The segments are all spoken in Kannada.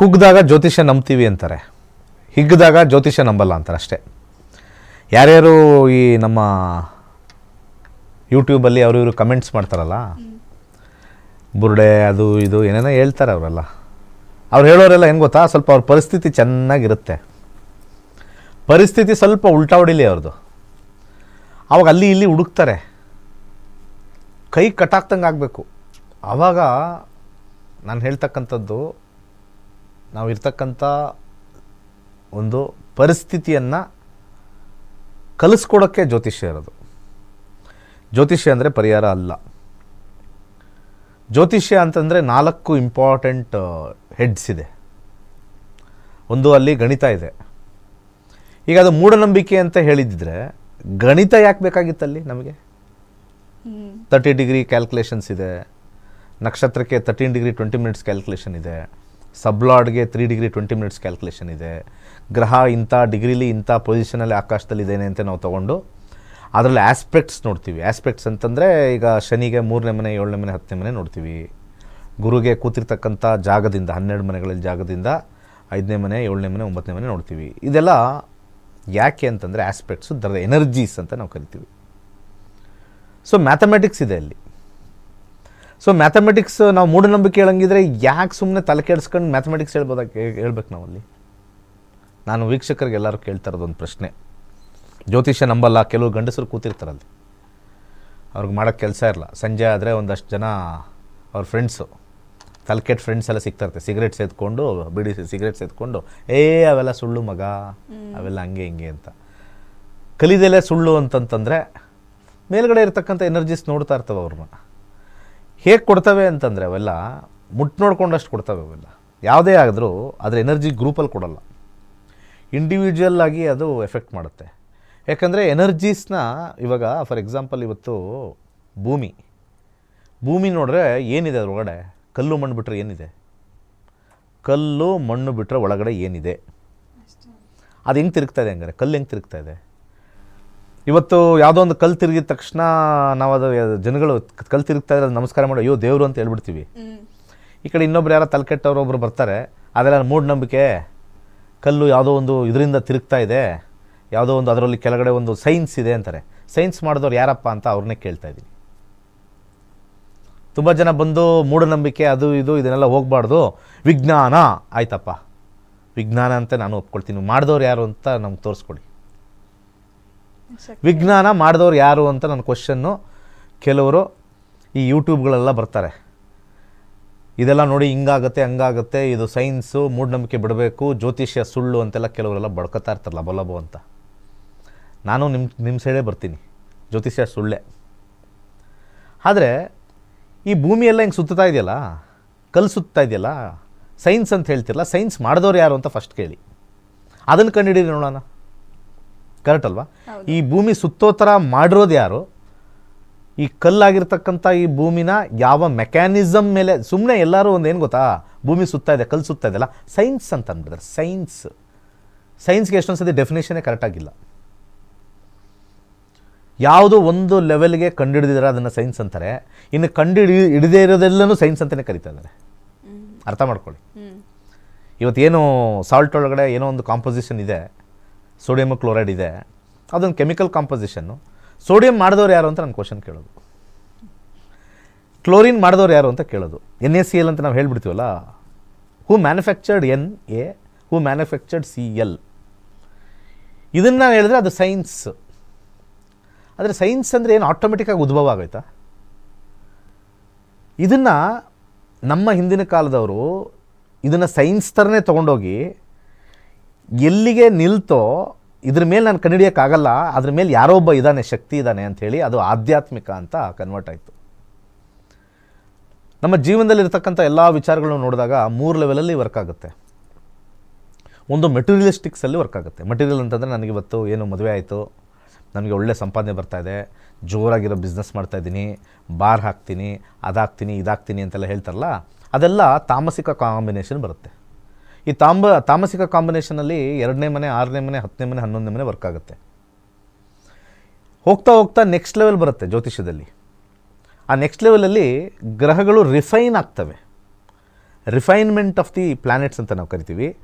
ಕುಗ್ಗಿದಾಗ ಜ್ಯೋತಿಷ್ಯ ನಂಬ್ತೀವಿ ಅಂತಾರೆ. ಹಿಗ್ಗಿದಾಗ ಜ್ಯೋತಿಷ್ಯ ನಂಬಲ್ಲ ಅಂತಾರೆ ಅಷ್ಟೇ. ಯಾರ್ಯಾರು ಈ ನಮ್ಮ ಯೂಟ್ಯೂಬಲ್ಲಿ ಅವರು ಇವರು ಕಮೆಂಟ್ಸ್ ಮಾಡ್ತಾರಲ್ಲ, ಬುರುಡೆ, ಅದು ಇದು ಏನೇನೋ ಹೇಳ್ತಾರೆ ಅವರೆಲ್ಲ. ಅವ್ರು ಹೇಳೋರೆಲ್ಲ ಏನು ಗೊತ್ತಾ? ಸ್ವಲ್ಪ ಅವ್ರ ಪರಿಸ್ಥಿತಿ ಚೆನ್ನಾಗಿರುತ್ತೆ. ಪರಿಸ್ಥಿತಿ ಸ್ವಲ್ಪ ಉಲ್ಟಾ ಹೊಡಿಲಿ ಅವ್ರದ್ದು ಅವಾಗ ಅಲ್ಲಿ ಇಲ್ಲಿ ಹುಡುಕ್ತಾರೆ. ಕೈ ಕಟ್ಟಾಕ್ದಂಗೆ ಆಗಬೇಕು. ಆವಾಗ ನಾನು ಹೇಳ್ತಕ್ಕಂಥದ್ದು ನಾವು ಇರ್ತಕ್ಕಂಥ ಒಂದು ಪರಿಸ್ಥಿತಿಯನ್ನು ಕಲಿಸ್ಕೊಡೋಕ್ಕೆ ಜ್ಯೋತಿಷ್ಯ ಇರೋದು. ಜ್ಯೋತಿಷ್ಯ ಅಂದರೆ ಪರಿಹಾರ ಅಲ್ಲ. ಜ್ಯೋತಿಷ್ಯ ಅಂತಂದರೆ ನಾಲ್ಕು ಇಂಪಾರ್ಟೆಂಟ್ ಹೆಡ್ಸ್ ಇದೆ. ಒಂದು ಅಲ್ಲಿ ಗಣಿತ ಇದೆ. ಈಗ ಅದು ಮೂಢನಂಬಿಕೆ ಅಂತ ಹೇಳಿದ್ದರೆ ಗಣಿತ ಯಾಕೆ ಬೇಕಾಗಿತ್ತಲ್ಲಿ ನಮಗೆ? ತರ್ಟಿ ಡಿಗ್ರಿ ಕ್ಯಾಲ್ಕುಲೇಷನ್ಸ್ ಇದೆ. ನಕ್ಷತ್ರಕ್ಕೆ thirteen degree twenty minutes calculation ಇದೆ. ಸಬ್ಲಾಡ್ಗೆ three degree twenty minutes calculation ಇದೆ. ಗ್ರಹ ಇಂಥ ಡಿಗ್ರಿಲಿ ಇಂಥ ಪೊಸಿಷನಲ್ಲಿ ಆಕಾಶದಲ್ಲಿ ಇದ್ದೇನೆ ಅಂತ ನಾವು ತೊಗೊಂಡು ಅದರಲ್ಲಿ ಆಸ್ಪೆಕ್ಟ್ಸ್ ನೋಡ್ತೀವಿ. ಆಸ್ಪೆಕ್ಟ್ಸ್ ಅಂತಂದರೆ ಈಗ ಶನಿಗೆ ಮೂರನೇ ಮನೆ, ಏಳನೇ ಮನೆ, ಹತ್ತನೇ ಮನೆ ನೋಡ್ತೀವಿ. ಗುರುಗೆ ಕೂತಿರ್ತಕ್ಕಂಥ ಜಾಗದಿಂದ, ಹನ್ನೆರಡು ಮನೆಗಳಲ್ಲಿ ಜಾಗದಿಂದ ಐದನೇ ಮನೆ, ಏಳನೇ ಮನೆ, ಒಂಬತ್ತನೇ ಮನೆ ನೋಡ್ತೀವಿ. ಇದೆಲ್ಲ ಯಾಕೆ ಅಂತಂದರೆ ಆಸ್ಪೆಕ್ಟ್ಸು ದರ ಎನರ್ಜೀಸ್ ಅಂತ ನಾವು ಕರಿತೀವಿ. ಸೊ ಮ್ಯಾಥಮೆಟಿಕ್ಸ್ ಇದೆ ಅಲ್ಲಿ. ಸೊ ಮ್ಯಾಥಮೆಟಿಕ್ಸ್ ನಾವು ಮೂಢನಂಬಿಕೆ ಹೇಳಂಗಿದ್ರೆ ಯಾಕೆ ಸುಮ್ಮನೆ ತಲೆ ಕೆಡಿಸ್ಕೊಂಡು ಮ್ಯಾಥಮೆಟಿಕ್ಸ್ ಹೇಳ್ಬೋದ ಹೇಳ್ಬೇಕು ನಾವಲ್ಲಿ? ನಾನು ವೀಕ್ಷಕರಿಗೆ ಎಲ್ಲರೂ ಕೇಳ್ತಾ ಇರೋದೊಂದು ಪ್ರಶ್ನೆ. ಜ್ಯೋತಿಷ್ಯ ನಂಬಲ್ಲ ಕೆಲವು ಗಂಡಸರು ಕೂತಿರ್ತಾರಲ್ಲಿ. ಅವ್ರಿಗೆ ಮಾಡೋಕ್ಕೆ ಕೆಲಸ ಇರಲ್ಲ. ಸಂಜೆ ಆದರೆ ಒಂದಷ್ಟು ಜನ ಅವ್ರ ಫ್ರೆಂಡ್ಸು ತಲೆಕೆಟ್ ಫ್ರೆಂಡ್ಸ್ ಎಲ್ಲ ಸಿಗ್ತಾರತ್ತೆ ಸಿಗರೇಟ್ ಸೇದ್ಕೊಂಡು ಬಿಡಿ ಸಿಗರೇಟ್ ಸೇದ್ಕೊಂಡು ಏ ಅವೆಲ್ಲ ಸುಳ್ಳು ಮಗ ಅವೆಲ್ಲ ಹಂಗೆ ಹಿಂಗೆ ಅಂತ. ಕಲಿದೆಲೆ ಸುಳ್ಳು ಅಂತಂತಂದರೆ ಮೇಲ್ಗಡೆ ಇರ್ತಕ್ಕಂಥ ಎನರ್ಜೀಸ್ ನೋಡ್ತಾ ಇರ್ತವೆ ಅವ್ರನ್ನ ಹೇಗೆ ಕೊಡ್ತವೆ ಅಂತಂದರೆ ಅವೆಲ್ಲ ಮುಟ್ ನೋಡ್ಕೊಂಡಷ್ಟು ಕೊಡ್ತವೆ ಅವೆಲ್ಲ. ಯಾವುದೇ ಆದರೂ ಅದರ ಎನರ್ಜಿ ಗ್ರೂಪಲ್ಲಿ ಕೊಡಲ್ಲ. ಇಂಡಿವಿಜುವಲ್ ಆಗಿ ಅದು ಎಫೆಕ್ಟ್ ಮಾಡುತ್ತೆ. ಯಾಕಂದರೆ ಎನರ್ಜೀಸ್ನ ಇವಾಗ ಫಾರ್ ಎಕ್ಸಾಂಪಲ್ ಇವತ್ತು ಭೂಮಿ. ಭೂಮಿ ನೋಡಿದ್ರೆ ಏನಿದೆ ಅದ್ರೊಳಗಡೆ? ಕಲ್ಲು ಮಣ್ಣು ಬಿಟ್ಟರೆ ಏನಿದೆ? ಕಲ್ಲು ಮಣ್ಣು ಬಿಟ್ಟರೆ ಒಳಗಡೆ ಏನಿದೆ? ಅದು ಹೆಂಗೆ ತಿರುಗ್ತಾ ಇದೆ ಹಂಗಾರೆ? ಕಲ್ಲು ಹೆಂಗೆ ತಿರುಗ್ತಾ ಇದೆ? ಇವತ್ತು ಯಾವುದೋ ಒಂದು ಕಲ್ಲು ತಿರುಗಿದ ತಕ್ಷಣ ನಾವು ಅದು ಜನಗಳು ಕಲ್ಲು ತಿರುಗ್ತಾ ಇದ್ರೆ ನಮಸ್ಕಾರ ಮಾಡಿ, ಅಯ್ಯೋ, ದೇವರು ಅಂತ ಹೇಳ್ಬಿಡ್ತೀವಿ. ಈ ಕಡೆ ಇನ್ನೊಬ್ರು ಯಾರೋ ತಲೆ ಕೆಟ್ಟವ್ರು ಒಬ್ರು ಬರ್ತಾರೆ, ಅದೆಲ್ಲ ಮೂಢನಂಬಿಕೆ ಕಲ್ಲು ಯಾವುದೋ ಒಂದು ಇದರಿಂದ ತಿರುಗ್ತಾ ಇದೆ, ಯಾವುದೋ ಒಂದು ಅದರಲ್ಲಿ ಕೆಳಗಡೆ ಒಂದು ಸೈನ್ಸ್ ಇದೆ ಅಂತಾರೆ. ಸೈನ್ಸ್ ಮಾಡಿದವ್ರು ಯಾರಪ್ಪ ಅಂತ ಅವ್ರನ್ನೇ ಕೇಳ್ತಾ ಇದ್ದೀನಿ. ತುಂಬ ಜನ ಬಂದು ಮೂಢನಂಬಿಕೆ ಅದು ಇದು, ಇದನ್ನೆಲ್ಲ ಹೋಗಬಾರ್ದು. ವಿಜ್ಞಾನ. ಆಯ್ತಪ್ಪ. ವಿಜ್ಞಾನ ಅಂತ ನಾನು ಒಪ್ಕೊಳ್ತೀನಿ. ಮಾಡಿದವ್ರು ಯಾರು ಅಂತ ನಮ್ಗೆ ತೋರಿಸ್ಕೊಡಿ. ವಿಜ್ಞಾನ ಮಾಡಿದವ್ರು ಯಾರು ಅಂತ ನನ್ನ ಕ್ವಶನ್ನು ಕೆಲವರು ಈ ಯೂಟ್ಯೂಬ್ಗಳೆಲ್ಲ ಬರ್ತಾರೆ. ಇದೆಲ್ಲ ನೋಡಿ ಹಿಂಗಾಗತ್ತೆ, ಹಂಗಾಗತ್ತೆ, ಇದು ಸೈನ್ಸು ಮೂಢನಂಬಿಕೆ ಬಿಡಬೇಕು, ಜ್ಯೋತಿಷ್ಯ ಸುಳ್ಳು ಅಂತೆಲ್ಲ ಕೆಲವರೆಲ್ಲ ಬಡ್ಕೊತಾ ಇರ್ತಾರಲ್ಲ ಬಲಬೋ ಅಂತ. ನಾನು ನಿಮ್ಮ ನಿಮ್ಮ ಸೈಡೇ ಬರ್ತೀನಿ, ಜ್ಯೋತಿಷ್ಯ ಸುಳ್ಳೆ. ಆದರೆ ಈ ಭೂಮಿಯೆಲ್ಲ ಹಿಂಗೆ ಸುತ್ತಾ ಇದೆಯಲ್ಲ, ಕಲ್ಲು ಸುತ್ತಾ ಇದೆಯಲ್ಲ ಸೈನ್ಸ್ ಅಂತ ಹೇಳ್ತಿರಲ್ಲ ಸೈನ್ಸ್ ಮಾಡಿದವ್ರು ಯಾರು ಅಂತ ಫಸ್ಟ್ ಕೇಳಿ. ಅದನ್ನು ಕಂಡುಹಿಡೀರಿ ನೋಡೋಣ. ಕರೆಕ್ಟ್ ಅಲ್ವಾ? ಈ ಭೂಮಿ ಸುತ್ತೋ ಥರ ಮಾಡಿರೋದು ಯಾರು? ಈ ಕಲ್ಲಾಗಿರ್ತಕ್ಕಂಥ ಈ ಭೂಮಿನ ಯಾವ ಮೆಕ್ಯಾನಿಸಮ್ ಮೇಲೆ ಸುಮ್ಮನೆ ಎಲ್ಲರೂ ಒಂದು ಏನು ಗೊತ್ತಾ? ಭೂಮಿ ಸುತ್ತಾ ಇದೆ ಕಲ್ಲು ಸುತ್ತಾ ಇದೆಲ್ಲ ಸೈನ್ಸ್ ಅಂತ ಅಂದ್ಬಿಡ್ತಾರೆ ಸೈನ್ಸ್ ಸೈನ್ಸ್ಗೆ ಎಷ್ಟೊಂದು ಸತಿ ಡೆಫಿನೇಷನೇ ಕರೆಕ್ಟಾಗಿಲ್ಲ ಯಾವುದೋ ಒಂದು ಲೆವೆಲ್ಗೆ ಕಂಡುಹಿಡಿದಿದ್ರೆ ಅದನ್ನು ಸೈನ್ಸ್ ಅಂತಾರೆ. ಇನ್ನು ಕಂಡುಹಿಡಿ ಹಿಡಿದೇ ಇರೋದೆಲ್ಲನೂ ಸೈನ್ಸ್ ಅಂತಲೇ ಕರಿತಾ ಇದ್ದಾರೆ. ಅರ್ಥ ಮಾಡ್ಕೊಳ್ಳಿ. ಇವತ್ತೇನು ಸಾಲ್ಟ್ ಒಳಗಡೆ ಏನೋ ಒಂದು ಕಾಂಪೋಸಿಷನ್ ಇದೆ. ಸೋಡಿಯಮ್ ಕ್ಲೋರೈಡ್ ಇದೆ. ಅದೊಂದು ಕೆಮಿಕಲ್ ಕಾಂಪೋಸಿಷನ್ನು ಸೋಡಿಯಂ ಮಾಡಿದವ್ರು ಯಾರು ಅಂತ ನಾನು ಕ್ವಶನ್ ಕೇಳೋದು. ಕ್ಲೋರಿನ್ ಮಾಡಿದವ್ರು ಯಾರು ಅಂತ ಕೇಳೋದು. ಎನ್ ಎ ಸಿ ಎಲ್ ಅಂತ ನಾವು ಹೇಳ್ಬಿಡ್ತೀವಲ್ಲ? Who manufactured N A who manufactured C L? ಇದನ್ನು ನಾನು ಹೇಳಿದ್ರೆ ಅದು ಸೈನ್ಸ್ ಆದರೆ ಸೈನ್ಸ್ ಅಂದರೆ ಏನು ಆಟೋಮೆಟಿಕ್ಕಾಗಿ ಉದ್ಭವ ಆಗೋಯ್ತಾ? ಇದನ್ನು ನಮ್ಮ ಹಿಂದಿನ ಕಾಲದವರು ಇದನ್ನು ಸೈನ್ಸ್ ಥರನೇ ತೊಗೊಂಡೋಗಿ ಎಲ್ಲಿಗೆ ನಿಲ್ತೋ ಇದ್ರ ಮೇಲೆ ನಾನು ಕಂಡುಹಿಡಿಯೋಕ್ಕಾಗಲ್ಲ ಅದ್ರ ಮೇಲೆ ಯಾರೋ ಒಬ್ಬ ಇದ್ದಾನೆ ಶಕ್ತಿ ಇದ್ದಾನೆ ಅಂಥೇಳಿ ಅದು ಆಧ್ಯಾತ್ಮಿಕ ಅಂತ ಕನ್ವರ್ಟ್ ಆಯಿತು. ನಮ್ಮ ಜೀವನದಲ್ಲಿ ಇರ್ತಕ್ಕಂಥ ಎಲ್ಲ ವಿಚಾರಗಳನ್ನು ನೋಡಿದಾಗ ಮೂರು ಲೆವೆಲಲ್ಲಿ ವರ್ಕ್ ಆಗುತ್ತೆ. ಒಂದು ಮೆಟೀರಿಯಲಿಸ್ಟಿಕ್ಸಲ್ಲಿ ವರ್ಕ್ ಆಗುತ್ತೆ. ಮೆಟೀರಿಯಲ್ ಅಂತಂದರೆ ನನಗೆ ಇವತ್ತು ಏನು ಮದುವೆ ಆಯಿತು, ನನಗೆ ಒಳ್ಳೆ ಸಂಪಾದನೆ ಬರ್ತಾ ಇದೆ, ಜೋರಾಗಿರೋ ಬಿಸ್ನೆಸ್ ಮಾಡ್ತಾಯಿದ್ದೀನಿ ಬಾರ್ ಹಾಕ್ತೀನಿ, ಅದಾಗ್ತೀನಿ, ಇದಾಗ್ತೀನಿ ಅಂತೆಲ್ಲ ಹೇಳ್ತಾರಲ್ಲ, ಅದೆಲ್ಲ ತಾಮಸಿಕ ಕಾಂಬಿನೇಷನ್ ಬರುತ್ತೆ. ಈ ತಾಂಬ ತಾಮಸಿಕ ಕಾಂಬಿನೇಷನಲ್ಲಿ ಎರಡನೇ ಮನೆ ಆರನೇ ಮನೆ ಹತ್ತನೇ ಮನೆ ಹನ್ನೊಂದನೇ ಮನೆ ವರ್ಕ್ ಆಗುತ್ತೆ. ಹೋಗ್ತಾ ಹೋಗ್ತಾ ನೆಕ್ಸ್ಟ್ ಲೆವೆಲ್ ಬರುತ್ತೆ ಜ್ಯೋತಿಷ್ಯದಲ್ಲಿ. ಆ ನೆಕ್ಸ್ಟ್ ಲೆವೆಲಲ್ಲಿ ಗ್ರಹಗಳು ರಿಫೈನ್ ಆಗ್ತವೆ. ರಿಫೈನ್ಮೆಂಟ್ ಆಫ್ ದಿ ಪ್ಲಾನೆಟ್ಸ್ ಅಂತ ನಾವು ಕರಿತೀವಿ.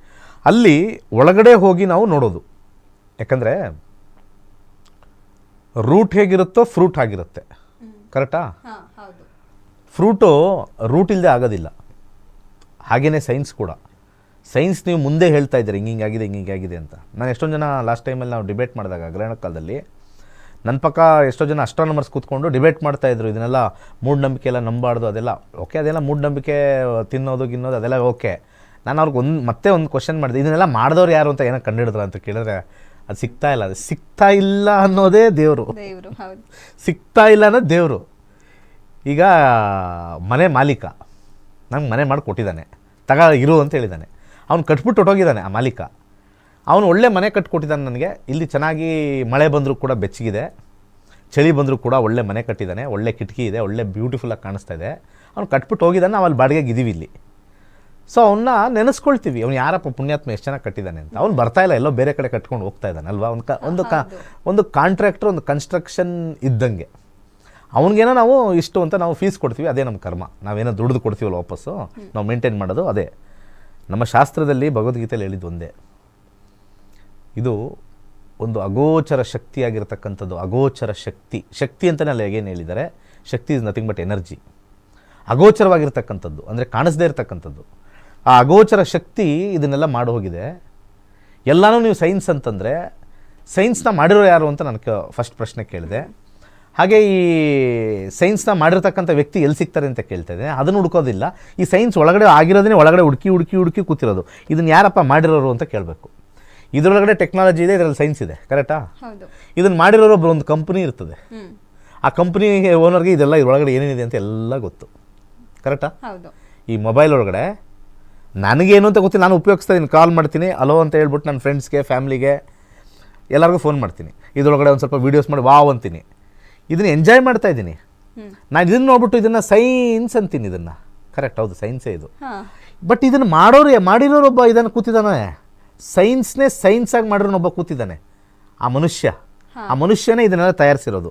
ಅಲ್ಲಿ ಒಳಗಡೆ ಹೋಗಿ ನಾವು ನೋಡೋದು. ಯಾಕಂದರೆ ರೂಟ್ ಹೇಗಿರುತ್ತೋ ಫ್ರೂಟ್ ಆಗಿರುತ್ತೆ. ಕರೆಕ್ಟಾ? ಫ್ರೂಟು ರೂಟ್ ಇಲ್ಲದೆ ಆಗೋದಿಲ್ಲ. ಹಾಗೆಯೇ ಸೈನ್ಸ್ ಕೂಡ. ಸೈನ್ಸ್ ನೀವು ಮುಂದೆ ಹೇಳ್ತಾ ಇದ್ದೀರಿ ಹಿಂಗೆ ಹಿಂಗಾಗಿದೆ ಹಿಂಗೆ ಹಿಂಗಾಗಿದೆ ಅಂತ. ನಾನು ಎಷ್ಟೊಂದು ಜನ ಲಾಸ್ಟ್ ಟೈಮಲ್ಲಿ ನಾವು ಡಿಬೇಟ್ ಮಾಡಿದಾಗ ಗ್ರಹಣ ಕಾಲದಲ್ಲಿ ನನ್ನ ಪಕ್ಕ ಎಷ್ಟೋ ಜನ ಅಸ್ಟ್ರಾನಮರ್ಸ್ ಕೂತ್ಕೊಂಡು ಡಿಬೇಟ್ ಮಾಡ್ತಾ ಇದ್ರು ಇದನ್ನೆಲ್ಲ ಮೂಢನಂಬಿಕೆ ಎಲ್ಲ ನಂಬಾರ್ದು ಅದೆಲ್ಲ ಓಕೆ ಅದೆಲ್ಲ ಮೂಢನಂಬಿಕೆ ತಿನ್ನೋದು ಗಿನ್ನೋದು ಅದೆಲ್ಲ ಓಕೆ ನಾನು ಅವ್ರಿಗೆ ಒಂದು ಮತ್ತೆ ಒಂದು ಕ್ವಶನ್ ಮಾಡಿದೆ ಇದನ್ನೆಲ್ಲ ಮಾಡಿದವ್ರು ಯಾರು ಅಂತ ಏನೋ ಕಂಡುಹಿಡಿದ್ರು ಅಂತ ಕೇಳಿದ್ರೆ ಅದು ಸಿಗ್ತಾ ಇಲ್ಲ ಅದು ಸಿಗ್ತಾ ಇಲ್ಲ ಅನ್ನೋದೇ ದೇವರು. ಸಿಗ್ತಾ ಇಲ್ಲ ಅನ್ನೋದು ದೇವರು. ಈಗ ಮನೆ ಮಾಲೀಕ ನಂಗೆ ಮನೆ ಮಾಡಿ ಕೊಟ್ಟಿದ್ದಾನೆ ತಗ ಇರು ಅಂತ ಹೇಳಿದ್ದಾನೆ. ಅವ್ನು ಕಟ್ಬಿಟ್ಟು ಹೊಟ್ಟೋಗಿದ್ದಾನೆ ಆ ಮಾಲೀಕ. ಅವನು ಒಳ್ಳೆ ಮನೆ ಕಟ್ಕೊಟ್ಟಿದ್ದಾನೆ ನನಗೆ. ಇಲ್ಲಿ ಚೆನ್ನಾಗಿ ಮಳೆ ಬಂದರೂ ಕೂಡ ಬೆಚ್ಚಗಿದೆ. ಚಳಿ ಬಂದರೂ ಕೂಡ ಒಳ್ಳೆ ಮನೆ ಕಟ್ಟಿದ್ದಾನೆ. ಒಳ್ಳೆ ಕಿಟಕಿ ಇದೆ. ಒಳ್ಳೆ ಬ್ಯೂಟಿಫುಲ್ಲಾಗಿ ಕಾಣಿಸ್ತಾ ಇದೆ. ಅವ್ನು ಕಟ್ಬಿಟ್ಟು ಹೋಗಿದ್ದಾನೆ. ನಾವು ಅಲ್ಲಿ ಬಾಡಿಗೆಗೆ ಇದೀವಿ ಇಲ್ಲಿ. ಸೊ ಅವನ್ನ ನೆನೆಸ್ಕೊಳ್ತೀವಿ. ಅವ್ನು ಯಾರಪ್ಪ ಪುಣ್ಯಾತ್ಮ ಎಷ್ಟು ಚೆನ್ನಾಗಿ ಕಟ್ಟಿದ್ದಾನೆ ಅಂತ. ಅವ್ನು ಬರ್ತಾ ಇಲ್ಲ. ಎಲ್ಲೋ ಬೇರೆ ಕಡೆ ಕಟ್ಕೊಂಡು ಹೋಗ್ತಾ ಇದ್ದಾನೆ ಅಲ್ವಾ? ಒಂದು ಕ ಒಂದು ಕ ಒಂದು ಕಾಂಟ್ರಾಕ್ಟರ್ ಒಂದು ಕನ್ಸ್ಟ್ರಕ್ಷನ್ ಇದ್ದಂಗೆ. ಅವನಿಗೇನೋ ನಾವು ಇಷ್ಟು ಅಂತ ನಾವು ಫೀಸ್ ಕೊಡ್ತೀವಿ. ಅದೇ ನಮ್ಮ ಕರ್ಮ. ನಾವೇನೋ ದುಡ್ದು ಕೊಡ್ತೀವಲ್ಲ ವಾಪಸ್ಸು. ನಾವು ಮೇಂಟೈನ್ ಮಾಡೋದು ಅದೇ. ನಮ್ಮ ಶಾಸ್ತ್ರದಲ್ಲಿ ಭಗವದ್ಗೀತೆಯಲ್ಲಿ ಹೇಳಿದ್ದು ಒಂದೇ. ಇದು ಒಂದು ಅಗೋಚರ ಶಕ್ತಿಯಾಗಿರ್ತಕ್ಕಂಥದ್ದು, ಅಗೋಚರ ಶಕ್ತಿ. ಶಕ್ತಿ ಅಂತಲೇ ಅಲ್ಲಿ ಹೇಗೇನು ಹೇಳಿದ್ದಾರೆ? Shakti is nothing but energy ಅಗೋಚರವಾಗಿರ್ತಕ್ಕಂಥದ್ದು, ಅಂದರೆ ಕಾಣಿಸದೇ ಇರತಕ್ಕಂಥದ್ದು. ಆ ಅಗೋಚರ ಶಕ್ತಿ ಇದನ್ನೆಲ್ಲ ಮಾಡಿ ಹೋಗಿದೆ. ಎಲ್ಲನೂ ನೀವು ಸೈನ್ಸ್ ಅಂತಂದರೆ ಸೈನ್ಸ್ನ ಮಾಡಿರೋ ಯಾರು ಅಂತ ನನಗೆ ಫಸ್ಟ್ ಪ್ರಶ್ನೆ ಕೇಳಿದೆ. ಹಾಗೆ ಈ ಸೈನ್ಸ್ನ ಮಾಡಿರ್ತಕ್ಕಂಥ ವ್ಯಕ್ತಿ ಎಲ್ಲಿ ಸಿಗ್ತಾರೆ ಅಂತ ಕೇಳ್ತಾ ಅದನ್ನು ಹುಡ್ಕೋದಿಲ್ಲ. ಈ ಸೈನ್ಸ್ ಒಳಗಡೆ ಆಗಿರೋದನ್ನೇ ಒಳಗಡೆ ಹುಡುಕಿ ಹುಡುಕಿ ಹುಡುಕಿ ಕೂತಿರೋದು. ಇದನ್ನು ಯಾರಪ್ಪ ಮಾಡಿರೋರು ಅಂತ ಕೇಳಬೇಕು. ಇದರೊಳಗಡೆ ಟೆಕ್ನಾಲಜಿ ಇದೆ ಇದರಲ್ಲಿ ಸೈನ್ಸ್ ಇದೆ. ಕರೆಕ್ಟಾ ಇದನ್ನು ಮಾಡಿರೋರು ಒಬ್ಬರು ಒಂದು ಕಂಪ್ನಿ ಇರ್ತದೆ. ಆ ಕಂಪ್ನಿ ಓನರ್ಗೆ ಇದೆಲ್ಲ ಇದ್ರೊಳಗಡೆ ಏನೇನಿದೆ ಅಂತ ಎಲ್ಲ ಗೊತ್ತು. ಕರೆಕ್ಟಾ ಈ ಮೊಬೈಲ್ ಒಳಗಡೆ ನನಗೇನು ಅಂತ ಗೊತ್ತಿಲ್ಲ. ನಾನು ಉಪಯೋಗಿಸ್ತಾ ಇದ್ದೀನಿ ಕಾಲ್ ಮಾಡ್ತೀನಿ ಅಲೋ ಅಂತ ಹೇಳ್ಬಿಟ್ಟು ನನ್ನ ಫ್ರೆಂಡ್ಸ್ಗೆ ಫ್ಯಾಮ್ಲಿಗೆ ಎಲ್ಲರಿಗೂ ಫೋನ್ ಮಾಡ್ತೀನಿ. ಇದರೊಳಗಡೆ ಒಂದು ಸ್ವಲ್ಪ ವೀಡಿಯೋಸ್ ಮಾಡಿ ವಾವ್ ಅಂತೀನಿ. ಇದನ್ನು ಎಂಜಾಯ್ ಮಾಡ್ತಾ ಇದ್ದೀನಿ. ನಾನು ಇದನ್ನ ನೋಡ್ಬಿಟ್ಟು ಇದನ್ನ ಸೈನ್ಸ್ ಅಂತೀನಿ ಇದನ್ನ. ಕರೆಕ್ಟ್ ಹೌದು ಸೈನ್ಸೇ ಇದು. ಬಟ್ ಇದನ್ನ ಮಾಡೋರು ಮಾಡಿರೋರು ಒಬ್ಬ ಇದನ್ನು ಕೂತಿದ್ದಾನೆ ಸೈನ್ಸ್ನೇ ಸೈನ್ಸ್ ಆಗಿ ಸೈನ್ಸಾಗಿ ಮಾಡಿರೋನೊಬ್ಬ ಕೂತಿದ್ದಾನೆ ಆ ಮನುಷ್ಯ. ಆ ಮನುಷ್ಯನೇ ಇದನ್ನೆಲ್ಲ ತಯಾರಿಸಿರೋದು.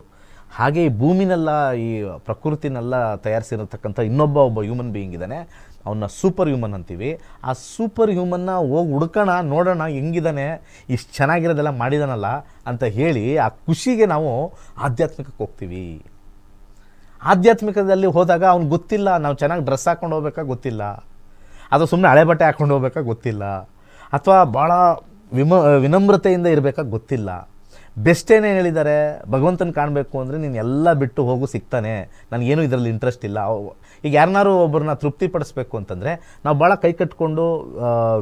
ಹಾಗೆ ಈ ಭೂಮಿನೆಲ್ಲ ಈ ಪ್ರಕೃತಿನೆಲ್ಲ ತಯಾರಿಸಿರತಕ್ಕಂಥ ಇನ್ನೊಬ್ಬ ಒಬ್ಬ ಹ್ಯೂಮನ್ ಬೀಯಿಂಗ್ ಇದ್ದಾನೆ ಅವನ್ನ ಸೂಪರ್ ಹ್ಯೂಮನ್ ಅಂತೀವಿ. ಆ ಸೂಪರ್ ಹ್ಯೂಮನ್ನ ಹೋಗಿ ಹುಡ್ಕೋಣ, ನೋಡೋಣ ಹೆಂಗಿದ್ದಾನೆ ಇಷ್ಟು ಚೆನ್ನಾಗಿರೋದೆಲ್ಲ ಮಾಡಿದಾನಲ್ಲ ಅಂತ ಹೇಳಿ ಆ ಖುಷಿಗೆ ನಾವು ಆಧ್ಯಾತ್ಮಿಕಕ್ಕೆ ಹೋಗ್ತೀವಿ. ಆಧ್ಯಾತ್ಮಿಕದಲ್ಲಿ ಹೋದಾಗ ಅವ್ನು ಗೊತ್ತಿಲ್ಲ, ನಾವು ಚೆನ್ನಾಗಿ ಡ್ರೆಸ್ ಹಾಕ್ಕೊಂಡು ಹೋಗ್ಬೇಕಾ ಗೊತ್ತಿಲ್ಲ. ಅಥವಾ ಸುಮ್ಮನೆ ಹಳೆ ಬಟ್ಟೆ ಹಾಕ್ಕೊಂಡು ಹೋಗ್ಬೇಕಾ ಗೊತ್ತಿಲ್ಲ. ಅಥವಾ ಭಾಳ ವಿಮ, ವಿನಮ್ರತೆಯಿಂದ ಇರಬೇಕಾ ಗೊತ್ತಿಲ್ಲ. ಬೆಸ್ಟ್ ಏನೇನು ಹೇಳಿದ್ದಾರೆ, ಭಗವಂತನ ಕಾಣಬೇಕು ಅಂದರೆ ನೀನು ಎಲ್ಲ ಬಿಟ್ಟು ಹೋಗು ಸಿಗ್ತಾನೆ. ನನಗೇನು ಇದರಲ್ಲಿ ಇಂಟ್ರೆಸ್ಟ್ ಇಲ್ಲ. ಈಗ ಯಾರನ್ನಾರು ಒಬ್ಬರನ್ನ ತೃಪ್ತಿಪಡಿಸ್ಬೇಕು ಅಂತಂದರೆ ನಾವು ಭಾಳ ಕೈ ಕಟ್ಕೊಂಡು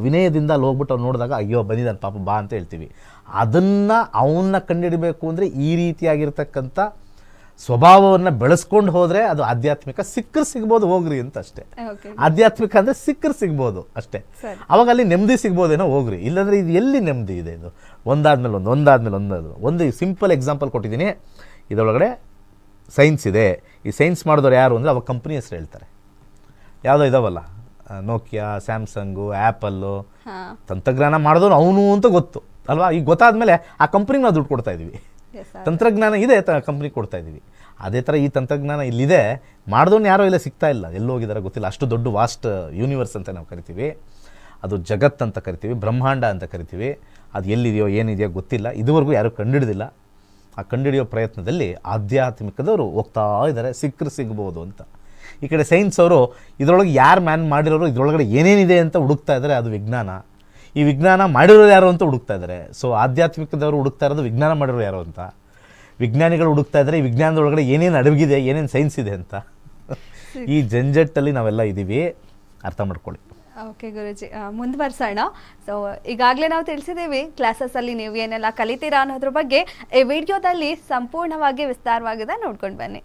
ವಿನಯದಿಂದ ಅಲ್ಲಿ ಹೋಗ್ಬಿಟ್ಟು ಅವ್ನು ನೋಡಿದಾಗ, ಅಯ್ಯೋ ಬಂದಿದ್ದಾನೆ ಪಾಪ, ಬಾ ಅಂತ ಹೇಳ್ತೀವಿ. ಅದನ್ನು ಅವನ್ನ ಕಂಡುಹಿಡಬೇಕು ಅಂದರೆ ಈ ರೀತಿಯಾಗಿರ್ತಕ್ಕಂಥ ಸ್ವಭಾವವನ್ನು ಬೆಳೆಸ್ಕೊಂಡು ಹೋದರೆ ಅದು ಆಧ್ಯಾತ್ಮಿಕ ಸಿಕ್ಕರು ಸಿಗ್ಬೋದು ಹೋಗ್ರಿ ಅಂತ ಅಷ್ಟೇ. ಆಧ್ಯಾತ್ಮಿಕ ಅಂದರೆ ಸಿಕ್ಕರು ಸಿಗ್ಬೋದು ಅಷ್ಟೇ. ಅವಾಗ ಅಲ್ಲಿ ನೆಮ್ಮದಿ ಸಿಗ್ಬೋದೇನೋ ಹೋಗ್ರಿ. ಇಲ್ಲಾಂದರೆ ಇದು ಎಲ್ಲಿ ನೆಮ್ಮದಿ ಇದೆ ಇದು? ಒಂದಾದ್ಮೇಲೆ ಒಂದು ಒಂದಾದ್ಮೇಲೆ ಒಂದಾದ್ರು ಒಂದು ಸಿಂಪಲ್ ಎಕ್ಸಾಂಪಲ್ ಕೊಟ್ಟಿದ್ದೀನಿ. ಇದರೊಳಗಡೆ ಸೈನ್ಸ್ ಇದೆ. ಈ ಸೈನ್ಸ್ ಮಾಡಿದವ್ರು ಯಾರು ಅಂದರೆ ಅವಾಗ ಕಂಪ್ನಿ ಹೆಸರು ಹೇಳ್ತಾರೆ. ಯಾವುದೋ ಇದಾವಲ್ಲ? ನೋಕಿಯಾ ಸ್ಯಾಮ್ಸಂಗು ಆ್ಯಪಲ್ಲು ತಂತ್ರಜ್ಞಾನ ಮಾಡಿದವ್ರು ಅವನು ಅಂತ ಗೊತ್ತು. ಅಲ್ವಾ? ಈಗ ಗೊತ್ತಾದ ಮೇಲೆ ಆ ಕಂಪ್ನಿಗೆ ನಾವು ದುಡ್ಡು ಕೊಡ್ತಾ ಇದ್ದೀವಿ. ತಂತ್ರಜ್ಞಾನ ಇದೆ ಕಂಪ್ನಿಗೆ ಕಂಪ್ನಿ ಕೊಡ್ತಾ ಇದ್ದೀವಿ. ಅದೇ ಥರ ಈ ತಂತ್ರಜ್ಞಾನ ಇಲ್ಲಿದೆ. ಮಾಡಿದವ್ನು ಯಾರೋ ಇಲ್ಲ, ಸಿಗ್ತಾ ಇಲ್ಲ. ಎಲ್ಲೋಗಿದ್ದಾರೆ ಗೊತ್ತಿಲ್ಲ. ಅಷ್ಟು ದೊಡ್ಡ ವಾಸ್ಟ್ ಯೂನಿವರ್ಸ್ ಅಂತ ನಾವು ಕರಿತೀವಿ. ಅದು ಜಗತ್ ಅಂತ ಕರಿತೀವಿ, ಬ್ರಹ್ಮಾಂಡ ಅಂತ ಕರಿತೀವಿ. ಅದು ಎಲ್ಲಿದೆಯೋ, ಏನಿದೆಯೋ ಗೊತ್ತಿಲ್ಲ. ಇದುವರೆಗೂ ಯಾರೂ ಕಂಡುಹಿಡಿದಿಲ್ಲ. ಆ ಕಂಡುಹಿಡಿಯೋ ಪ್ರಯತ್ನದಲ್ಲಿ ಆಧ್ಯಾತ್ಮಿಕದವರು ಹೋಗ್ತಾ ಇದ್ದಾರೆ ಸಿಕ್ಕರು ಸಿಗ್ಬೋದು ಅಂತ. ಈ ಕಡೆ ಸೈನ್ಸ್ ಅವರು, ಇದರೊಳಗೆ ಯಾರು ಮ್ಯಾನ್ ಮಾಡಿರೋರು, ಇದರೊಳಗಡೆ ಏನೇನಿದೆ ಅಂತ ಹುಡುಕ್ತಾ ಇದ್ದಾರೆ ಅದು ವಿಜ್ಞಾನ. ಈ ವಿಜ್ಞಾನ ಮಾಡಿರೋರು ಯಾರು ಅಂತ ಹುಡುಕ್ತಾ ಇದ್ದಾರೆ ಸೊ ಆಧ್ಯಾತ್ಮಿಕದವರು ಹುಡುಕ್ತಾ ಇರೋದು ವಿಜ್ಞಾನ ಮಾಡಿರೋರು ಯಾರು ಅಂತ. ವಿಜ್ಞಾನಿಗಳು ಹುಡುಕ್ತಾ ಇದ್ದಾರೆ ಈ ವಿಜ್ಞಾನದೊಳಗಡೆ ಏನೇನು ಅಡಗಿದೆ ಏನೇನು ಸೈನ್ಸ್ ಇದೆ ಅಂತ. ಈ ಜಂಜಟ್ಟಲ್ಲಿ ನಾವೆಲ್ಲ ಇದ್ದೀವಿ ಅರ್ಥ ಮಾಡ್ಕೊಳ್ಳಿ. ಓಕೆ ಗುರುಜಿ ಮುಂದುವರ್ಸೋಣ ಸೊ ಈಗಾಗಲೇ ನಾವು ತಿಳಿಸಿದ್ದೀವಿ ಕ್ಲಾಸಸ್ಸಲ್ಲಿ ನೀವು ಏನೆಲ್ಲ ಕಲಿತೀರಾ ಅನ್ನೋದ್ರ ಬಗ್ಗೆ. ಈ ವಿಡಿಯೋದಲ್ಲಿ ಸಂಪೂರ್ಣವಾಗಿ ವಿಸ್ತಾರವಾಗಿದೆ ನೋಡ್ಕೊಂಡು ಬನ್ನಿ.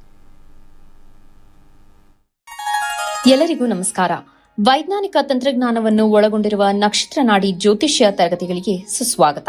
ಎಲ್ಲರಿಗೂ ನಮಸ್ಕಾರ. ವೈಜ್ಞಾನಿಕ ತಂತ್ರಜ್ಞಾನವನ್ನು ಒಳಗೊಂಡಿರುವ ನಕ್ಷತ್ರ ನಾಡಿ ಜ್ಯೋತಿಷ್ಯ ತರಗತಿಗಳಿಗೆ ಸುಸ್ವಾಗತ.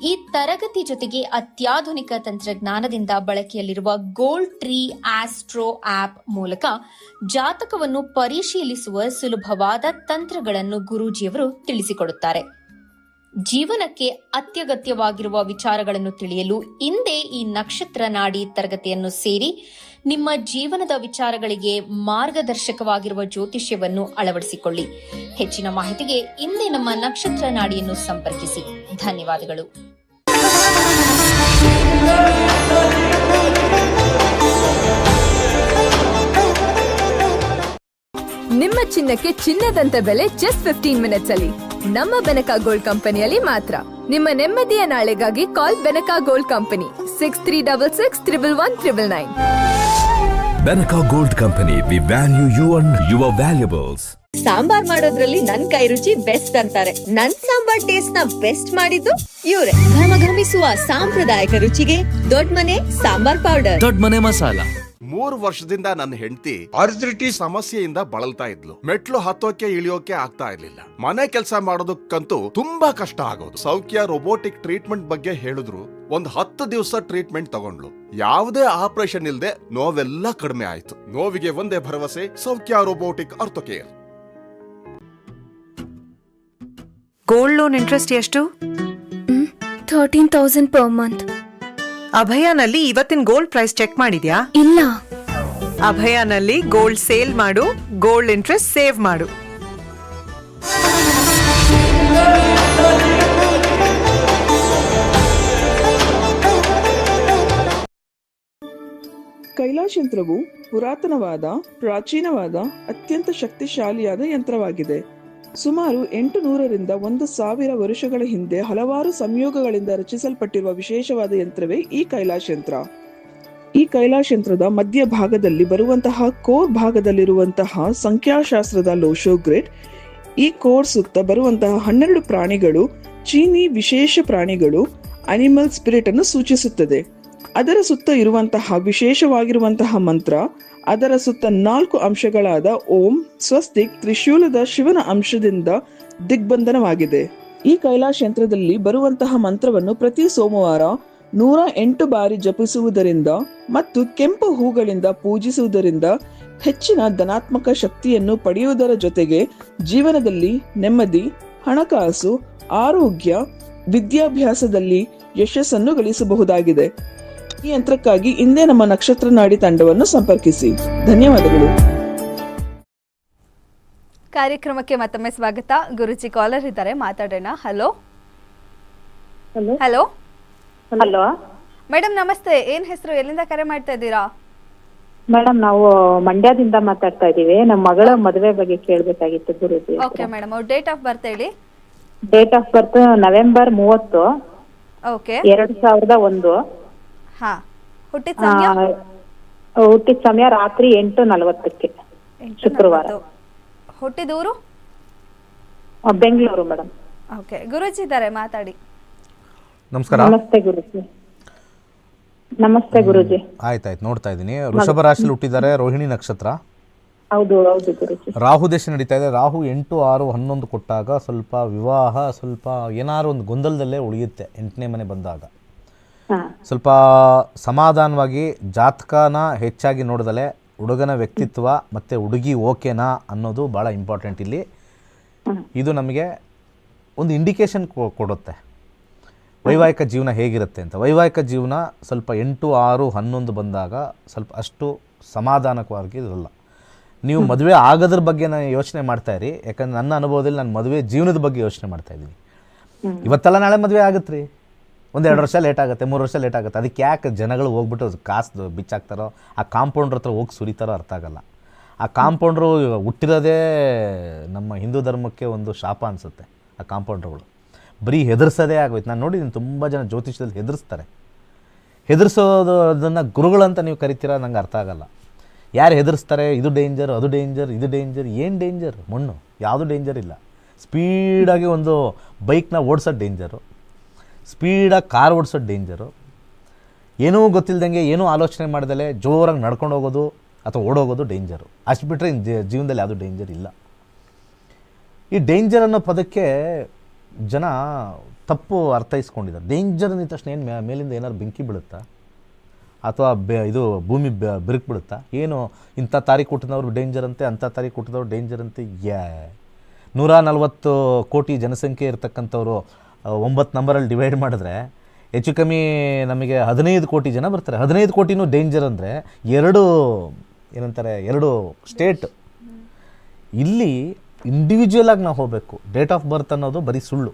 ಈ ತರಗತಿ ಜೊತೆಗೆ ಅತ್ಯಾಧುನಿಕ ತಂತ್ರಜ್ಞಾನದಿಂದ ಬಳಕೆಯಲ್ಲಿರುವ ಗೋಲ್ಡ್ ಟ್ರೀ ಆಸ್ಟ್ರೋ ಆಪ್ ಮೂಲಕ ಜಾತಕವನ್ನು ಪರಿಶೀಲಿಸುವ ಸುಲಭವಾದ ತಂತ್ರಗಳನ್ನು ಗುರೂಜಿಯವರು ತಿಳಿಸಿಕೊಡುತ್ತಾರೆ. ಜೀವನಕ್ಕೆ ಅತ್ಯಗತ್ಯವಾಗಿರುವ ವಿಚಾರಗಳನ್ನು ತಿಳಿಯಲು ಹಿಂದೆ ಈ ನಕ್ಷತ್ರ ನಾಡಿ ತರಗತಿಯನ್ನು ಸೇರಿ ನಿಮ್ಮ ಜೀವನದ ವಿಚಾರಗಳಿಗೆ ಮಾರ್ಗದರ್ಶಕವಾಗಿರುವ ಜ್ಯೋತಿಷ್ಯವನ್ನು ಅಳವಡಿಸಿಕೊಳ್ಳಿ. ಹೆಚ್ಚಿನ ಮಾಹಿತಿಗೆ ಹಿಂದೆ ನಮ್ಮ ನಕ್ಷತ್ರ ನಾಡಿಯನ್ನು ಸಂಪರ್ಕಿಸಿ. ಧನ್ಯವಾದಗಳು. ನಿಮ್ಮ ಚಿನ್ನಕ್ಕೆ ಚಿನ್ನದಂತ ಬೆಲೆ ಜಸ್ಟ್ ಫಿಫ್ಟೀನ್ ಮಿನಿಟ್ಸ್ ಅಲ್ಲಿ. ನಮ್ಮ ಬೆನಕ ಗೋಲ್ಡ್ ಕಂಪನಿಯಲ್ಲಿ ಮಾತ್ರ. ನಿಮ್ಮ ನೆಮ್ಮದಿಯ ನಾಳೆಗಾಗಿ call Benaka gold company six three double six triple one triple nine Benaka gold company we value you and your valuables sambar ಮಾಡೋದ್ರಲ್ಲಿ ನನ್ ಕೈ ರುಚಿ ಬೆಸ್ಟ್ ಅಂತಾರೆ. ನನ್ ಸಾಂಬಾರ್ ಟೇಸ್ಟ್ನ ಬೆಸ್ಟ್ ಮಾಡಿದ್ದು ಇವ್ರೆ. ಘಮಘಮಿಸುವ ಸಾಂಪ್ರದಾಯಿಕ ರುಚಿಗೆ ದೊಡ್ಡ ಮನೆ ಸಾಂಬಾರ್ ಪೌಡರ್ ದೊಡ್ಡ ಮನೆ ಮಸಾಲ. ಮೂರು ವರ್ಷದಿಂದ ನನ್ನ ಹೆಂಡತಿ ಅರ್ಜಿಟಿ ಸಮಸ್ಯೆಯಿಂದ ಬಳಲ್ತಾ ಇದ್ಲು. ಮೆಟ್ಲು ಹತ್ತೋಕೆ ಇಳಿಯೋಕೆ ಆಗ್ತಾ ಇರ್ಲಿಲ್ಲ. ಮನೆ ಕೆಲಸ ಮಾಡೋದಕ್ಕಂತೂ ತುಂಬಾ ಕಷ್ಟ ಆಗೋದು. ಸೌಖ್ಯ ರೋಬೋಟಿಕ್ ಟ್ರೀಟ್ಮೆಂಟ್ ಬಗ್ಗೆ ಹೇಳಿದ್ರು. ಒಂದ್ ಹತ್ತು ದಿವಸ ಟ್ರೀಟ್ಮೆಂಟ್ ತಗೊಂಡ್ಲು ಯಾವುದೇ ಆಪರೇಷನ್ ಇಲ್ಲದೆ ನೋವೆಲ್ಲ ಕಡಿಮೆ ಆಯ್ತು. ನೋವಿಗೆ ಒಂದೇ ಭರವಸೆ Soukhya robotic orthocare gold loan interest ಎಷ್ಟು? ಥರ್ಟೀನ್ ತೌಸಂಡ್ ಪರ್ ಮಂತ್ ಅಭಯನಲ್ಲಿ ಇವತ್ತಿನ ಗೋಲ್ಡ್ ಪ್ರೈಸ್ ಚೆಕ್ ಮಾಡಿದ್ಯಾ? ಇಲ್ಲ. ಅಭಯನಲ್ಲಿ ಗೋಲ್ಡ್ ಸೇಲ್ ಮಾಡು ಗೋಲ್ಡ್ ಇಂಟ್ರೆಸ್ಟ್ ಸೇವ್ ಮಾಡು. ಕೈಲಾಶ್ ಯಂತ್ರವು ಪುರಾತನವಾದ ಪ್ರಾಚೀನವಾದ ಅತ್ಯಂತ ಶಕ್ತಿಶಾಲಿಯಾದ ಯಂತ್ರವಾಗಿದೆ. ಸುಮಾರು ಎಂಟು ನೂರರಿಂದ ಒಂದು ಸಾವಿರ ವರ್ಷಗಳ ಹಿಂದೆ ಹಲವಾರು ಸಂಯೋಗಗಳಿಂದ ರಚಿಸಲ್ಪಟ್ಟಿರುವ ವಿಶೇಷವಾದ ಯಂತ್ರವೇ ಈ ಕೈಲಾಶ್ ಯಂತ್ರ. ಈ ಕೈಲಾಶ ಯಂತ್ರದ ಮಧ್ಯ ಭಾಗದಲ್ಲಿ ಬರುವಂತಹ ಕೋರ್ ಭಾಗದಲ್ಲಿರುವಂತಹ ಸಂಖ್ಯಾಶಾಸ್ತ್ರದ ಲೋಶೋ ಗ್ರಿಡ್, ಈ ಕೋರ್ ಸುತ್ತ ಬರುವಂತಹ ಹನ್ನೆರಡು ಪ್ರಾಣಿಗಳು, ಚೀನಿ ವಿಶೇಷ ಪ್ರಾಣಿಗಳು, ಅನಿಮಲ್ ಸ್ಪಿರಿಟ್ ಅನ್ನು ಸೂಚಿಸುತ್ತದೆ. ಅದರ ಸುತ್ತ ಇರುವಂತಹ ವಿಶೇಷವಾಗಿರುವಂತಹ ಮಂತ್ರ ಅದರ ಸುತ್ತ ನಾಲ್ಕು ಅಂಶಗಳಾದ ಓಂ, ಸ್ವಸ್ತಿಕ್, ತ್ರಿಶೂಲದ ಶಿವನ ಅಂಶದಿಂದ ದಿಗ್ಬಂಧನವಾಗಿದೆ. ಈ ಕೈಲಾಶ ಯಂತ್ರದಲ್ಲಿ ಬರುವಂತಹ ಮಂತ್ರವನ್ನು ಪ್ರತಿ ಸೋಮವಾರ ನೂರ ಎಂಟು ಬಾರಿ ಜಪಿಸುವುದರಿಂದ ಮತ್ತು ಕೆಂಪು ಹೂಗಳಿಂದ ಪೂಜಿಸುವುದರಿಂದ ಹೆಚ್ಚಿನ ಧನಾತ್ಮಕ ಶಕ್ತಿಯನ್ನು ಪಡೆಯುವುದರ ಜೊತೆಗೆ ಜೀವನದಲ್ಲಿ ನೆಮ್ಮದಿ, ಹಣಕಾಸು, ಆರೋಗ್ಯ, ವಿದ್ಯಾಭ್ಯಾಸದಲ್ಲಿ ಯಶಸ್ಸನ್ನು ಗಳಿಸಬಹುದಾಗಿದೆ. ಈ ಯಂತ್ರಕ್ಕಾಗಿ ಇಂದೇ ನಮ್ಮ ನಕ್ಷತ್ರ ನಾಡಿ ತಂಡವನ್ನು ಸಂಪರ್ಕಿಸಿ. ಧನ್ಯವಾದಗಳು. ಕಾರ್ಯಕ್ರಮಕ್ಕೆ ಮತ್ತೊಮ್ಮೆ ಸ್ವಾಗತ. ಗುರುಜಿ ಕಾಲರ್ ಇದ್ದಾರೆ ಮಾತಾಡೋಣ. ಹಲೋ. ಹಲೋ. ಹಲೋ. ಮೇಡಮ್ ನಮಸ್ತೆ. ಏನ್ ಹೆಸರು? ಎಲ್ಲಿಂದ ಕರೆ ಮಾಡ್ತಾ ಇದ್ದೀರಾ? ಮೇಡಮ್ ನಾವು ಮಂಡ್ಯದಿಂದ ಮಾತಾಡ್ತಾ ಇದೀವಿ ನಮ್ಮ ಮಗಳ ಮದುವೆ ಬಗ್ಗೆ ಕೇಳಬೇಕಾಗಿತ್ತು ಗುರುಜಿ ಓಕೆ ಮೇಡಮ್ ಅವ್ರ ಡೇಟ್ ಆಫ್ ಬರ್ತ್ ಹೇಳಿ? ಡೇಟ್ ಆಫ್ ಬರ್ತ್ ನವೆಂಬರ್ ಮೂವತ್ತು. ಓಕೆ. ಎರಡ್ ಸಾವಿರದ ಒಂದು. ಹಾ. ಹುಟ್ಟಿದ ಸಮಯ? ಹುಟ್ಟಿದ ಸಮಯ ರಾತ್ರಿ ಎಂಟು ನಲವತ್ತಕ್ಕೆ ಶುಕ್ರವಾರ. ಹುಟ್ಟಿದ ಊರು? ಬೆಂಗಳೂರು ಮೇಡಮ್ ಓಕೆ ಗುರುಜಿ ಇದ್ದಾರೆ ಮಾತಾಡಿ. ನಮಸ್ಕಾರ. ನಮಸ್ತೆ ಗುರುಜಿ. ನಮಸ್ತೆ ಗುರುಜಿ. ಆಯ್ತಾಯ್ತು ನೋಡ್ತಾ ಇದ್ದೀನಿ. ವೃಷಭ ರಾಶಿಲಿ ಹುಟ್ಟಿದ್ದಾರೆ ರೋಹಿಣಿ ನಕ್ಷತ್ರ. ಹೌದು ಹೌದು ಗುರುಜಿ. ರಾಹು ದೇಶ ನಡೀತಾ ಇದೆ. ರಾಹು ಎಂಟು ಆರು ಹನ್ನೊಂದು ಕೊಟ್ಟಾಗ ಸ್ವಲ್ಪ ವಿವಾಹ ಸ್ವಲ್ಪ ಏನಾದ್ರು ಒಂದು ಗೊಂದಲದಲ್ಲೇ ಉಳಿಯುತ್ತೆ ಎಂಟನೇ ಮನೆ ಬಂದಾಗ. ಸ್ವಲ್ಪ ಸಮಾಧಾನವಾಗಿ ಜಾತಕನ ಹೆಚ್ಚಾಗಿ ನೋಡಿದಲೆ ಹುಡುಗನ ವ್ಯಕ್ತಿತ್ವ ಮತ್ತೆ ಹುಡುಗಿ ಓಕೆನಾ ಅನ್ನೋದು ಭಾಳ ಇಂಪಾರ್ಟೆಂಟ್ ಇಲ್ಲಿ. ಇದು ನಮಗೆ ಒಂದು ಇಂಡಿಕೇಶನ್ ಕೊಡುತ್ತೆ. ವೈವಾಹಿಕ ಜೀವನ ಹೇಗಿರುತ್ತೆ ಅಂತ. ವೈವಾಹಿಕ ಜೀವನ ಸ್ವಲ್ಪ ಎಂಟು ಆರು ಹನ್ನೊಂದು ಬಂದಾಗ ಸ್ವಲ್ಪ ಅಷ್ಟು ಸಮಾಧಾನಕವಾಗಿ ಇರಲ್ಲ. ನೀವು ಮದುವೆ ಆಗೋದ್ರ ಬಗ್ಗೆ ನಾನು ಯೋಚನೆ ಮಾಡ್ತಾ ಇರಿ. ಯಾಕಂದ್ರೆ ನನ್ನ ಅನುಭವದಲ್ಲಿ ನಾನು ಮದುವೆ ಜೀವನದ ಬಗ್ಗೆ ಯೋಚನೆ ಮಾಡ್ತಾ ಇದ್ದೀನಿ. ಇವತ್ತೆಲ್ಲ ನಾಳೆ ಮದುವೆ ಆಗುತ್ತೆ ರೀ ಒಂದು ಎರಡು ವರ್ಷ ಲೇಟ್ ಆಗುತ್ತೆ, ಮೂರು ವರ್ಷ ಲೇಟ್ ಆಗುತ್ತೆ. ಅದಕ್ಕೆ ಯಾಕೆ ಜನಗಳು ಹೋಗ್ಬಿಟ್ಟು ಕಾಸು ಬಿಚ್ಚಾಕ್ತಾರೋ, ಆ ಕಾಂಪೌಂಡ್ರ್ ಹತ್ರ ಹೋಗಿ ಸುರಿತಾರೋ ಅರ್ಥ ಆಗಲ್ಲ. ಆ ಕಾಂಪೌಂಡ್ರು ಹುಟ್ಟಿರೋದೇ ನಮ್ಮ ಹಿಂದೂ ಧರ್ಮಕ್ಕೆ ಒಂದು ಶಾಪ ಅನಿಸುತ್ತೆ, ಆ ಕಾಂಪೌಂಡ್ರುಗಳು. ಬರೀ ಹೆದರ್ಸೋದೇ ಆಗೋಯ್ತು. ನಾನು ನೋಡಿದ್ದೀನಿ ತುಂಬ ಜನ ಜ್ಯೋತಿಷದಲ್ಲಿ ಹೆದರ್ಸ್ತಾರೆ. ಹೆದರ್ಸೋದು, ಅದನ್ನು ಗುರುಗಳಂತ ನೀವು ಕರಿತೀರಾ ನಂಗೆ ಅರ್ಥ ಆಗಲ್ಲ. ಯಾರು ಹೆದರ್ಸ್ತಾರೆ? ಇದು ಡೇಂಜರ್ ಅದು ಡೇಂಜರ್ ಇದು ಡೇಂಜರ್ ಏನು ಡೇಂಜರ್ ಮಣ್ಣು, ಯಾವುದು ಡೇಂಜರ್ ಇಲ್ಲ. ಸ್ಪೀಡಾಗಿ ಒಂದು ಬೈಕ್ನ ಓಡಿಸೋದು ಡೇಂಜರು ಸ್ಪೀಡಾಗಿ ಕಾರ್ ಓಡಿಸೋದು ಡೇಂಜರು. ಏನೂ ಗೊತ್ತಿಲ್ಲದಂಗೆ ಏನೂ ಆಲೋಚನೆ ಮಾಡ್ದಲೆ ಜೋರಾಗಿ ನಡ್ಕೊಂಡು ಹೋಗೋದು ಅಥವಾ ಓಡೋಗೋದು ಡೇಂಜರು. ಅಷ್ಟು ಬಿಟ್ಟರೆ ಜೀವನದಲ್ಲಿ ಯಾವುದೂ ಡೇಂಜರ್ ಇಲ್ಲ. ಈ ಡೇಂಜರ್ ಅನ್ನೋ ಪದಕ್ಕೆ ಜನ ತಪ್ಪು ಅರ್ಥೈಸ್ಕೊಂಡಿದ್ದಾರೆ. ಡೇಂಜರ್ ಅಂದಿದ ತಕ್ಷಣ ಏನು ಮೇಲಿಂದ ಏನಾದ್ರು ಬೆಂಕಿ ಬೀಳುತ್ತಾ? ಅಥವಾ ಬೆ, ಇದು ಭೂಮಿ ಬಿರುಕು ಬಿಡುತ್ತಾ ಏನು ಇಂಥ ತಾರೀಕು ಹುಟ್ಟಿದವ್ರು ಡೇಂಜರ್ ಅಂತೆ, ಅಂಥ ತಾರೀಕು ಹುಟ್ಟಿದವ್ರು ಡೇಂಜರ್ ಅಂತೆ? ಯಾ. ನೂರ ನಲ್ವತ್ತು ಕೋಟಿ ಜನಸಂಖ್ಯೆ ಇರ್ತಕ್ಕಂಥವ್ರು ಒಂಬತ್ತು ನಂಬರಲ್ಲಿ ಡಿವೈಡ್ ಮಾಡಿದ್ರೆ ಹೆಚ್ಚು ಕಮ್ಮಿ ನಮಗೆ ಹದಿನೈದು ಕೋಟಿ ಜನ ಬರ್ತಾರೆ. ಹದಿನೈದು ಕೋಟಿನೂ ಡೇಂಜರ್ ಅಂದರೆ ಎರಡು ಏನಂತಾರೆ, ಎರಡು ಸ್ಟೇಟ್ ಇಲ್ಲಿ ಇಂಡಿವಿಜುವಲ್ ಆಗಿ ನಾವು ಹೋಗಬೇಕು. ಡೇಟ್ ಆಫ್ ಬರ್ತ್ ಅನ್ನೋದು ಬರೀ ಸುಳ್ಳು.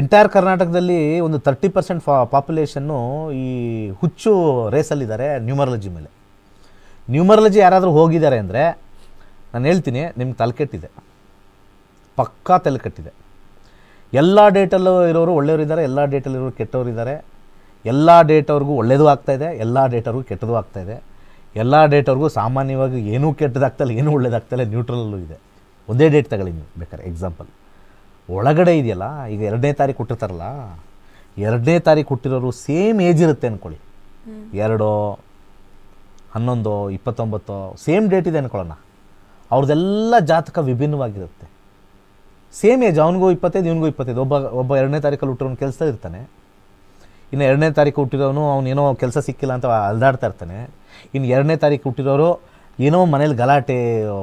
ಎಂಟೈರ್ ಕರ್ನಾಟಕದಲ್ಲಿ ಒಂದು ತರ್ಟಿ ಪರ್ಸೆಂಟ್ ಫಾ ಪಾಪ್ಯುಲೇಷನ್ನು ಈ ಹುಚ್ಚು ರೇಸಲ್ಲಿದ್ದಾರೆ ನ್ಯೂಮರಾಲಜಿ ಮೇಲೆ. ನ್ಯೂಮರಾಲಜಿ ಯಾರಾದರೂ ಹೋಗಿದ್ದಾರೆ ಅಂದರೆ, ನಾನು ಹೇಳ್ತೀನಿ, ನಿಮ್ಗೆ ತಲೆಕೆಟ್ಟಿದೆ ಪಕ್ಕಾ ತಲೆಕೆಟ್ಟಿದೆ ಎಲ್ಲ ಡೇಟಲ್ಲೂ ಇರೋರು ಒಳ್ಳೆಯವರಿದ್ದಾರೆ ಎಲ್ಲ ಡೇಟಲ್ಲಿ ಇರೋರು ಕೆಟ್ಟವರಿದ್ದಾರೆ ಎಲ್ಲ ಡೇಟವ್ರಿಗೂ ಒಳ್ಳೆಯದು ಆಗ್ತಾಯಿದೆ ಎಲ್ಲ ಡೇಟವ್ರಿಗೂ ಕೆಟ್ಟದ್ದು ಆಗ್ತಾಯಿದೆ ಎಲ್ಲ ಡೇಟವ್ರಿಗೂ ಸಾಮಾನ್ಯವಾಗಿ ಏನೂ ಕೆಟ್ಟದಾಗ್ತಲ್ಲ ಏನೂ ಒಳ್ಳೇದಾಗ್ತಲ್ಲ ನ್ಯೂಟ್ರಲ್ಲೂ ಇದೆ. ಒಂದೇ ಡೇಟ್ ತಗೊಳ್ಳಿ ನೀವು, ಬೇಕಾದ್ರೆ ಎಕ್ಸಾಂಪಲ್ ಒಳಗಡೆ ಇದೆಯಲ್ಲ, ಈಗ ಎರಡನೇ ತಾರೀಕು ಕೊಟ್ಟಿರ್ತಾರಲ್ಲ ಎರಡನೇ ತಾರೀಕು ಹುಟ್ಟಿರೋರು ಸೇಮ್ ಏಜ್ ಇರುತ್ತೆ ಅಂದ್ಕೊಳ್ಳಿ ಎರಡೋ, ಹನ್ನೊಂದು, ಇಪ್ಪತ್ತೊಂಬತ್ತೋ ಸೇಮ್ ಡೇಟ್ ಇದೆ ಅಂದ್ಕೊಳ್ಳೋಣ ಅವ್ರದ್ದೆಲ್ಲ ಜಾತಕ ವಿಭಿನ್ನವಾಗಿರುತ್ತೆ. ಸೇಮ್ ಏಜ್ ಅವನಿಗೂ ಇಪ್ಪತ್ತೈದು, ಇವನಿಗೂ ಇಪ್ಪತ್ತೈದು. ಒಬ್ಬ ಒಬ್ಬ ಎರಡನೇ ತಾರೀಕಲ್ಲಿ ಹುಟ್ಟಿರೋನು ಕೆಲಸ ಇರ್ತಾನೆ. ಇನ್ನು ಎರಡನೇ ತಾರೀಕು ಹುಟ್ಟಿರೋನು ಅವನೇನೋ ಕೆಲಸ ಸಿಕ್ಕಿಲ್ಲ ಅಂತ ಅಲ್ದಾಡ್ತಾ ಇರ್ತಾನೆ. ಇನ್ನು ಎರಡನೇ ತಾರೀಕು ಹುಟ್ಟಿರೋರು ಏನೋ ಮನೇಲಿ ಗಲಾಟೆ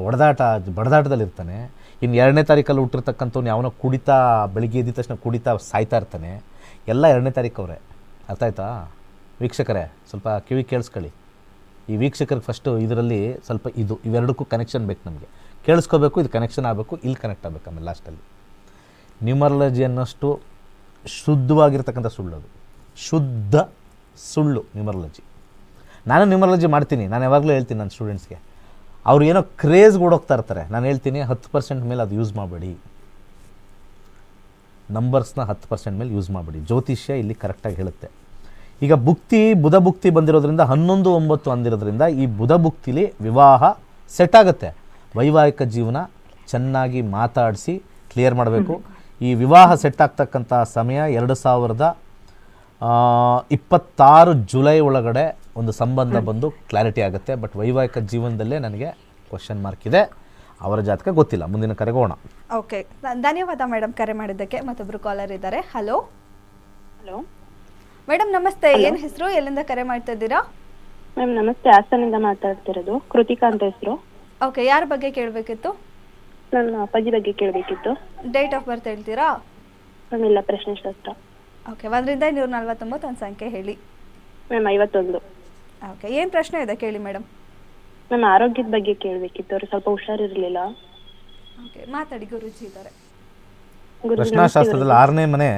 ಹೊಡೆದಾಟ ಬಡದಾಟದಲ್ಲಿ ಇರ್ತಾನೆ. ಇನ್ನು ಎರಡನೇ ತಾರೀಕಲ್ಲಿ ಹುಟ್ಟಿರ್ತಕ್ಕಂಥವ್ನು ಯಾವನೋ ಕುಡಿತಾ, ಬೆಳಿಗ್ಗೆ ಎದ್ದ ತಕ್ಷಣ ಕುಡಿತಾ ಸಾಯ್ತಾ ಇರ್ತಾನೆ. ಎಲ್ಲ ಎರಡನೇ ತಾರೀಕು ಅವರೇ. ಅರ್ಥ ಆಯ್ತಾ? ವೀಕ್ಷಕರೇ, ಸ್ವಲ್ಪ ಕಿವಿ ಕೇಳಿಸ್ಕೊಳ್ಳಿ. ಈ ವೀಕ್ಷಕರಿಗೆ ಫಸ್ಟು ಇದರಲ್ಲಿ ಸ್ವಲ್ಪ ಇದು, ಇವೆರಡಕ್ಕೂ ಕನೆಕ್ಷನ್ ಬೇಕು ನಮಗೆ. ಕೇಳಿಸ್ಕೋಬೇಕು, ಇದು ಕನೆಕ್ಷನ್ ಆಗಬೇಕು, ಇಲ್ಲಿ ಕನೆಕ್ಟ್ ಆಗಬೇಕು ಆಮೇಲೆ ಲಾಸ್ಟಲ್ಲಿ ನ್ಯೂಮರಾಲಜಿ ಅನ್ನೋಷ್ಟು ಶುದ್ಧವಾಗಿರ್ತಕ್ಕಂಥ ಸುಳ್ಳು ಅದು. ಶುದ್ಧ ಸುಳ್ಳು ನ್ಯೂಮರಾಲಜಿ ನಾನು ನ್ಯೂಮರಾಲಜಿ ಮಾಡ್ತೀನಿ, ನಾನು ಯಾವಾಗಲೂ ಹೇಳ್ತೀನಿ ನನ್ನ ಸ್ಟೂಡೆಂಟ್ಸ್ಗೆ ಅವ್ರು ಏನೋ ಕ್ರೇಜ್ ಓಡೋಗ್ತಾ ಇರ್ತಾರೆ. ನಾನು ಹೇಳ್ತೀನಿ, ಹತ್ತು ಪರ್ಸೆಂಟ್ ಮೇಲೆ ಅದು ಯೂಸ್ ಮಾಡಬೇಡಿ. ನಂಬರ್ಸ್ನ ಹತ್ತು ಪರ್ಸೆಂಟ್ ಮೇಲೆ ಯೂಸ್ ಮಾಡಬೇಡಿ. ಜ್ಯೋತಿಷ್ಯ ಇಲ್ಲಿ ಕರೆಕ್ಟಾಗಿ ಹೇಳುತ್ತೆ. ಈಗ ಭುಕ್ತಿ, ಬುಧ ಭುಕ್ತಿ ಬಂದಿರೋದ್ರಿಂದ ಹನ್ನೊಂದು ಒಂಬತ್ತು ಅಂದಿರೋದ್ರಿಂದ ಈ ಬುಧ ಬುಕ್ತಿಲಿ ವಿವಾಹ ಸೆಟ್ ಆಗುತ್ತೆ. ವೈವಾಹಿಕ ಜೀವನ ಚೆನ್ನಾಗಿ ಮಾತಾಡಿಸಿ ಕ್ಲಿಯರ್ ಮಾಡಬೇಕು. ಈ ವಿವಾಹ ಸೆಟ್ ಆಗ್ತಕ್ಕಂಥ ಸಮಯ ಎರಡು ಸಾವಿರದ ಇಪ್ಪತ್ತಾರು ಜುಲೈ ಒಳಗಡೆ ಒಂದು ಸಂಬಂಧ ಬಂದು ಕ್ಲಾರಿಟಿ ಆಗುತ್ತೆ. ಬಟ್ ವೈವಾಹಿಕ ಜೀವನದಲ್ಲೇ ನನಗೆ ಕ್ವಶನ್ ಮಾರ್ಕ್ ಇದೆ. ಅವರ ಜಾತಕ ಗೊತ್ತಿಲ್ಲ. ಮುಂದಿನ ಕರೆಗೋಣ ಓಕೆ ಧನ್ಯವಾದ ಮೇಡಮ್ ಕರೆ ಮಾಡಿದ್ದಕ್ಕೆ. ಮತ್ತೊಬ್ಬರು ಕಾಲರ್ ಇದ್ದಾರೆ. ಹಲೋ ಹಲೋ ಮೇಡಮ್ ನಮಸ್ತೆ. ಏನು ಹೆಸರು? ಎಲ್ಲಿಂದ ಕರೆ ಮಾಡ್ತಾ ಇದ್ದೀರಾ? ಮ್ಯಾಮ್ ನಮಸ್ತೆ. ಹಾಸನಿಂದ ಮಾತಾಡ್ತಿರೋದು. ಕೃತಿಕಾ ಅಂತ ಹೆಸರು. ಓಕೆ ಯಾರ ಬಗ್ಗೆ ಕೇಳಬೇಕಿತ್ತು? ನನ್ನ ಅಪ್ಪಾಜಿ ಬಗ್ಗೆ ಕೇಳಬೇಕಿತ್ತು. ಡೇಟ್ ಆಫ್ ಬರ್ತ್ ಹೇಳ್ತೀರಾ? ಮ್ಯಾಮ್ ಇಲ್ಲ ಪ್ರಶ್ನೆ ಶಾಸ್ತ್ರ ಓಕೆ ಒಂದರಿಂದ ಇನ್ನೂರ ನಲ್ವತ್ತೊಂಬತ್ತು ಒಂದು ಸಂಖ್ಯೆ ಹೇಳಿ. ಮ್ಯಾಮ್ ಐವತ್ತೊಂದು. ಓಕೆ ಏನು ಪ್ರಶ್ನೆ ಇದೆ ಕೇಳಿ ಮೇಡಮ್ ನನ್ನ ಆರೋಗ್ಯದ ಬಗ್ಗೆ ಕೇಳಬೇಕಿತ್ತು ಅವ್ರು ಸ್ವಲ್ಪ ಹುಷಾರಿರಲಿಲ್ಲ. ಓಕೆ ಮಾತಾಡಿ ಗುರುಜಿ ಇದ್ದಾರೆ. ಪ್ರಶ್ನಾಶಾಸ್ತ್ರದಲ್ಲಿ ಆರನೇ ಮನೆ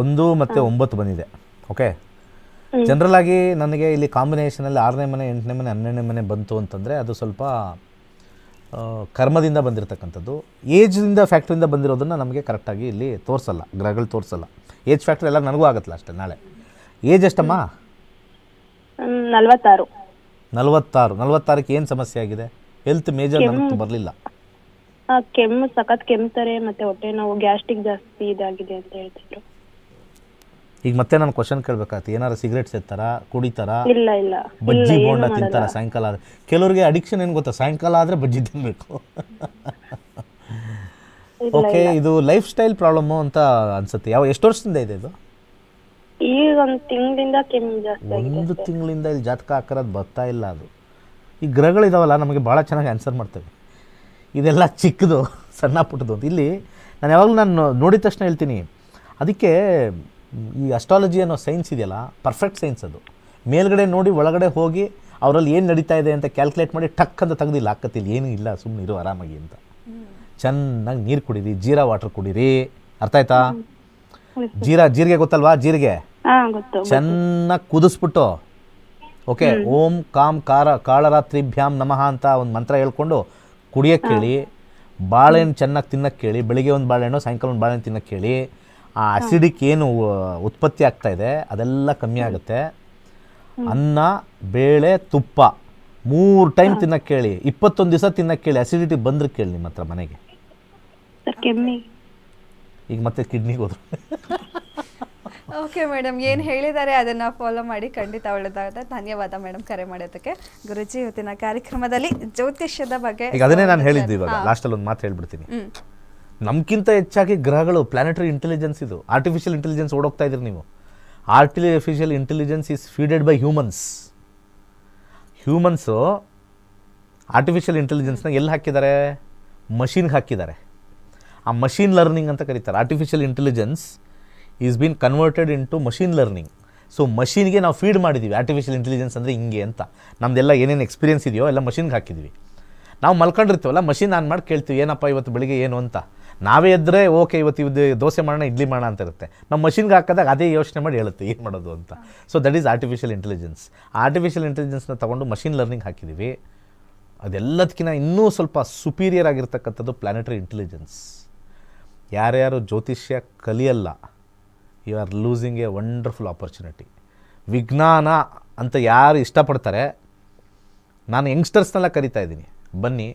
ಒಂದು ಮತ್ತು ಒಂಬತ್ತು ಬಂದಿದೆ. ಓಕೆ ಜನರಲ್ ಆಗಿ ನನಗೆ ಇಲ್ಲಿ ಕಾಂಬಿನೇಷನಲ್ಲಿ ಆರನೇ ಮನೆ ಎಂಟನೇ ಮನೆ ಹನ್ನೆರಡನೇ ಮನೆ ಬಂತು ಅಂತಂದರೆ ಅದು ಸ್ವಲ್ಪ ಕರ್ಮದಿಂದ ಬಂದಿರತಕ್ಕಂಥದ್ದು. ಏಜ್ದಿಂದ ಫ್ಯಾಕ್ಟ್ರಿಂದ ಬಂದಿರೋದನ್ನು ನಮಗೆ ಕರೆಕ್ಟಾಗಿ ಇಲ್ಲಿ ತೋರಿಸಲ್ಲ ಗ್ರಹಗಳು ತೋರಿಸಲ್ಲ. ಏಜ್ ಫ್ಯಾಕ್ಟ್ರಿ ಎಲ್ಲ ನನಗೂ ಆಗುತ್ತಲ್ಲ ಅಷ್ಟೇ ನಾಳೆ. ಏಜ್ ಎಷ್ಟಮ್ಮ? ನಲವತ್ತಾರು ನಲ್ವತ್ತಾರು. ನಲವತ್ತಾರು. ನಲವತ್ತಾರಕ್ಕೆ ಏನು ಸಮಸ್ಯೆ ಆಗಿದೆ? ಹೆಲ್ತ್ ಮೇಜರ್ ನನಗೆ ಬರಲಿಲ್ಲ. ಕೆಮ್ಮು ಸಖತ್ ಕೆಮ್ತಾರೆ ಮತ್ತೆ ಹೊಟ್ಟೆ ನೋವು ಗ್ಯಾಸ್ಟ್ರಿಕ್ ಜಾಸ್ತಿ ಇದಾಗಿದೆ ಅಂತ ಹೇಳ್ತಿದ್ರು. ಈಗ ಮತ್ತೆ ನಾನು ಕ್ವಶನ್ ಕೇಳಬೇಕಾಗ್ತದೆ ಏನಾರ ಸಿಗರೇಟ್ ಸೇತಾರ ಕುಡಿತಾರ? ಇಲ್ಲ ಇಲ್ಲ. ಬಜ್ಜಿ ಇಲ್ಲ, ಬೋಂಡ ಏನು ತಿಂತಾರ ಮಾಡಲ್ಲ. ಸಾಯಂಕಾಲ ಆದ್ರೆ? ಕೆಲವ್ರಿಗೆ ಅಡಿಕ್ಷನ್ ಏನು ಗೊತ್ತಾ? ಸಾಯಂಕಾಲ ಆದ್ರೆ ಬಜ್ಜಿ ತಿನ್ಬೇಕು. ಇಲ್ಲ, ಓಕೆ ಇದು ಲೈಫ್ ಸ್ಟೈಲ್ ಪ್ರಾಬ್ಲಮ್ಮು ಅಂತ ಅನ್ಸುತ್ತೆ. ಯಾವ ಎಷ್ಟು ವರ್ಷದಿಂದ ಇದೆ ಇದು? ಈಗ ಒಂದ್ ತಿಂಗಳಿಂದ ಕೆಮ್ಮು ಜಾಸ್ತಿ ಆಗಿದೆ ಒಂದು ತಿಂಗಳಿಂದ ಇಲ್ಲಿ ಜಾತಕ ಹಾಕೋದು ಬರ್ತಾ ಇಲ್ಲ ಅದು. ಈ ಗ್ರಹಗಳಿದಾವಲ್ಲ ನಮಗೆ ಭಾಳ ಚೆನ್ನಾಗಿ ಆನ್ಸರ್ ಮಾಡ್ತೇವೆ. ಇದೆಲ್ಲ ಚಿಕ್ಕದು ಸಣ್ಣ ಪುಟ್ಟದು ಅಂತ ಇಲ್ಲಿ ನಾನು ಯಾವಾಗಲೂ ನಾನು ನೋಡಿದ ತಕ್ಷಣ ಹೇಳ್ತೀನಿ. ಅದಕ್ಕೆ ಈ ಅಸ್ಟ್ರಾಲಜಿ ಅನ್ನೋ ಸೈನ್ಸ್ ಇದೆಯಲ್ಲ ಪರ್ಫೆಕ್ಟ್ ಸೈನ್ಸ್ ಅದು. ಮೇಲ್ಗಡೆ ನೋಡಿ ಒಳಗಡೆ ಹೋಗಿ ಅವರಲ್ಲಿ ಏನು ನಡೀತಾ ಇದೆ ಅಂತ ಕ್ಯಾಲ್ಕುಲೇಟ್ ಮಾಡಿ ಟಕ್ ಅಂತ ತೆಗ್ದಿಲ್ಲ. ಹಾಕತ್ತಿಲ್ಲ ಏನೂ ಇಲ್ಲ ಸುಮ್ಮನೆ ಇರು ಆರಾಮಾಗಿ ಅಂತ. ಚೆನ್ನಾಗಿ ನೀರು ಕುಡೀರಿ ಜೀರಾ ವಾಟರ್ ಕುಡೀರಿ. ಅರ್ಥ ಆಯ್ತಾ? ಜೀರಾ ಜೀರಿಗೆ ಗೊತ್ತಲ್ವಾ? ಜೀರಿಗೆ? ಚೆನ್ನಾಗಿ ಕುದಿಸ್ಬಿಟ್ಟು ಓಕೆ ಓಂ ಕಾಮ್ ಕಾರ ಕಾಳರಾತ್ರಿಭ್ಯಾಂ ನಮಃ ಅಂತ ಒಂದು ಮಂತ್ರ ಹೇಳ್ಕೊಂಡು ಕುಡಿಯೋಕ್ಕೆ ಕೇಳಿ ಬಾಳೆಹಣ್ಣು ಚೆನ್ನಾಗಿ ತಿನ್ನಕ್ಕೆ ಕೇಳಿ ಬೆಳಿಗ್ಗೆ ಒಂದು ಬಾಳೆಹಣ್ಣು ಸಾಯಂಕಾಲ ಒಂದು ಬಾಳೆಹಣ್ಣು ತಿನ್ನಕ್ಕೆ ಕೇಳಿ ಆ ಅಸಿಡಿಕ್ ಏನು ಉತ್ಪತ್ತಿ ಆಗ್ತಾ ಇದೆ ಅದೆಲ್ಲ ಕಮ್ಮಿ ಆಗುತ್ತೆ. ಅನ್ನ ಬೇಳೆ ತುಪ್ಪ ಮೂರು ಟೈಮ್ ತಿನ್ನಕ್ಕೆ ಕೇಳಿ ಇಪ್ಪತ್ತೊಂದು ದಿವಸ ತಿನ್ನಕ್ಕೆ ಕೇಳಿ ಅಸಿಡಿಟಿ ಬಂದ್ರೆ ಕೇಳಿ ನಿಮ್ಮ ಹತ್ರ ಮನೆಗೆ. ಈಗ ಮತ್ತೆ ಕಿಡ್ನಿಗೆ ಹೋದ್ರು. ಓಕೆ ಮೇಡಮ್ ಏನು ಹೇಳಿದ್ದಾರೆ ಅದನ್ನ ಫಾಲೋ ಮಾಡಿ ಖಂಡಿತ ಒಳ್ಳೆದಾಗುತ್ತೆ. ಧನ್ಯವಾದ ಮೇಡಮ್ ಕರೆ ಮಾಡೋದಕ್ಕೆ ಗುರುಜಿ ಇವತ್ತಿನ ಕಾರ್ಯಕ್ರಮದಲ್ಲಿ ಜ್ಯೋತಿಷ್ಯದ ಬಗ್ಗೆ ಈಗ ಅದನ್ನೇ ನಾನು ಹೇಳಿದ್ದು ಇವಾಗ. ಲಾಸ್ಟ್ ಲಾಸ್ಟಲ್ಲಿ ಒಂದು ಮಾತು ಹೇಳ್ಬಿಡ್ತೀನಿ. ನಮ್ಗಿಂತ ಹೆಚ್ಚಾಗಿ ಗ್ರಹಗಳು ಪ್ಲಾನೆಟರಿ ಇಂಟೆಲಿಜೆನ್ಸ್ ಇದು. ಆರ್ಟಿಫಿಷಿಯಲ್ ಇಂಟೆಲಿಜೆನ್ಸ್ ಓಡೋಗ್ತಾ ಇದ್ರಿ ನೀವು. Artificial intelligence is feeded by humans humans artificial ಇಂಟೆಲಿಜೆನ್ಸ್ನ ಎಲ್ಲಿ ಹಾಕಿದ್ದಾರೆ? ಮಷೀನ್ಗೆ ಹಾಕಿದ್ದಾರೆ. ಆ ಮಷೀನ್ ಲರ್ನಿಂಗ್ ಅಂತ ಕರೀತಾರೆ. Artificial intelligence is been converted into machine learning so ಮಷೀನ್ಗೆ ನಾವು ಫೀಡ್ ಮಾಡಿದ್ದೀವಿ ಆರ್ಟಿಫಿಷಿಯಲ್ ಇಂಟೆಲಿಜೆನ್ಸ್ ಅಂದರೆ ಹಿಂಗೆ ಅಂತ. ನಮ್ದೆಲ್ಲ ಏನೇನು ಎಕ್ಸ್ಪೀರಿಯನ್ಸ್ ಇದೆಯೋ ಎಲ್ಲ ಮಷೀನ್ಗೆ ಹಾಕಿದ್ದೀವಿ ನಾವು ಮಲ್ಕೊಂಡಿರ್ತೀವಲ್ಲ ಮಷಿನ್ ಆನ್ ಮಾಡಿ ಕೇಳ್ತೀವಿ, ಏನಪ್ಪ ಇವತ್ತು ಬೆಳಿಗ್ಗೆ ಏನು ಅಂತ. ನಾವೇ ಇದ್ದರೆ ಓಕೆ ಇವತ್ತು ಇದು ದೋಸೆ ಮಾಡೋಣ, ಇಡ್ಲಿ ಮಾಡೋಣ ಅಂತ ಇರುತ್ತೆ. ನಮ್ಮ ಮಷಿನ್ಗೆ ಹಾಕಿದಾಗ ಅದೇ ಯೋಚನೆ ಮಾಡಿ ಹೇಳುತ್ತೆ, ಏನು ಮಾಡೋದು ಅಂತ. So that is artificial intelligence artificial ಇಂಟೆಲಿಜೆನ್ಸ್ನ ತೊಗೊಂಡು ಮಷಿನ್ ಲರ್ನಿಂಗ್ ಹಾಕಿದ್ದೀವಿ ಅದೆಲ್ಲದಕ್ಕಿಂತ ಇನ್ನೂ ಸ್ವಲ್ಪ ಸುಪೀರಿಯರ್ ಆಗಿರ್ತಕ್ಕಂಥದ್ದು ಪ್ಲಾನೆಟರಿ ಇಂಟೆಲಿಜೆನ್ಸ್ ಯಾರ್ಯಾರು ಜ್ಯೋತಿಷ್ಯ ಕಲಿಯಲ್ಲ you are losing a wonderful opportunity ವಿಜ್ಞಾನ ಅಂತ ಯಾರು ಇಷ್ಟಪಡ್ತಾರೆ, ನಾನು ಯಂಗ್ಸ್ಟರ್ಸ್ನೆಲ್ಲ ಕರಿತಾ ಇದ್ದೀನಿ. ಬನ್ನಿ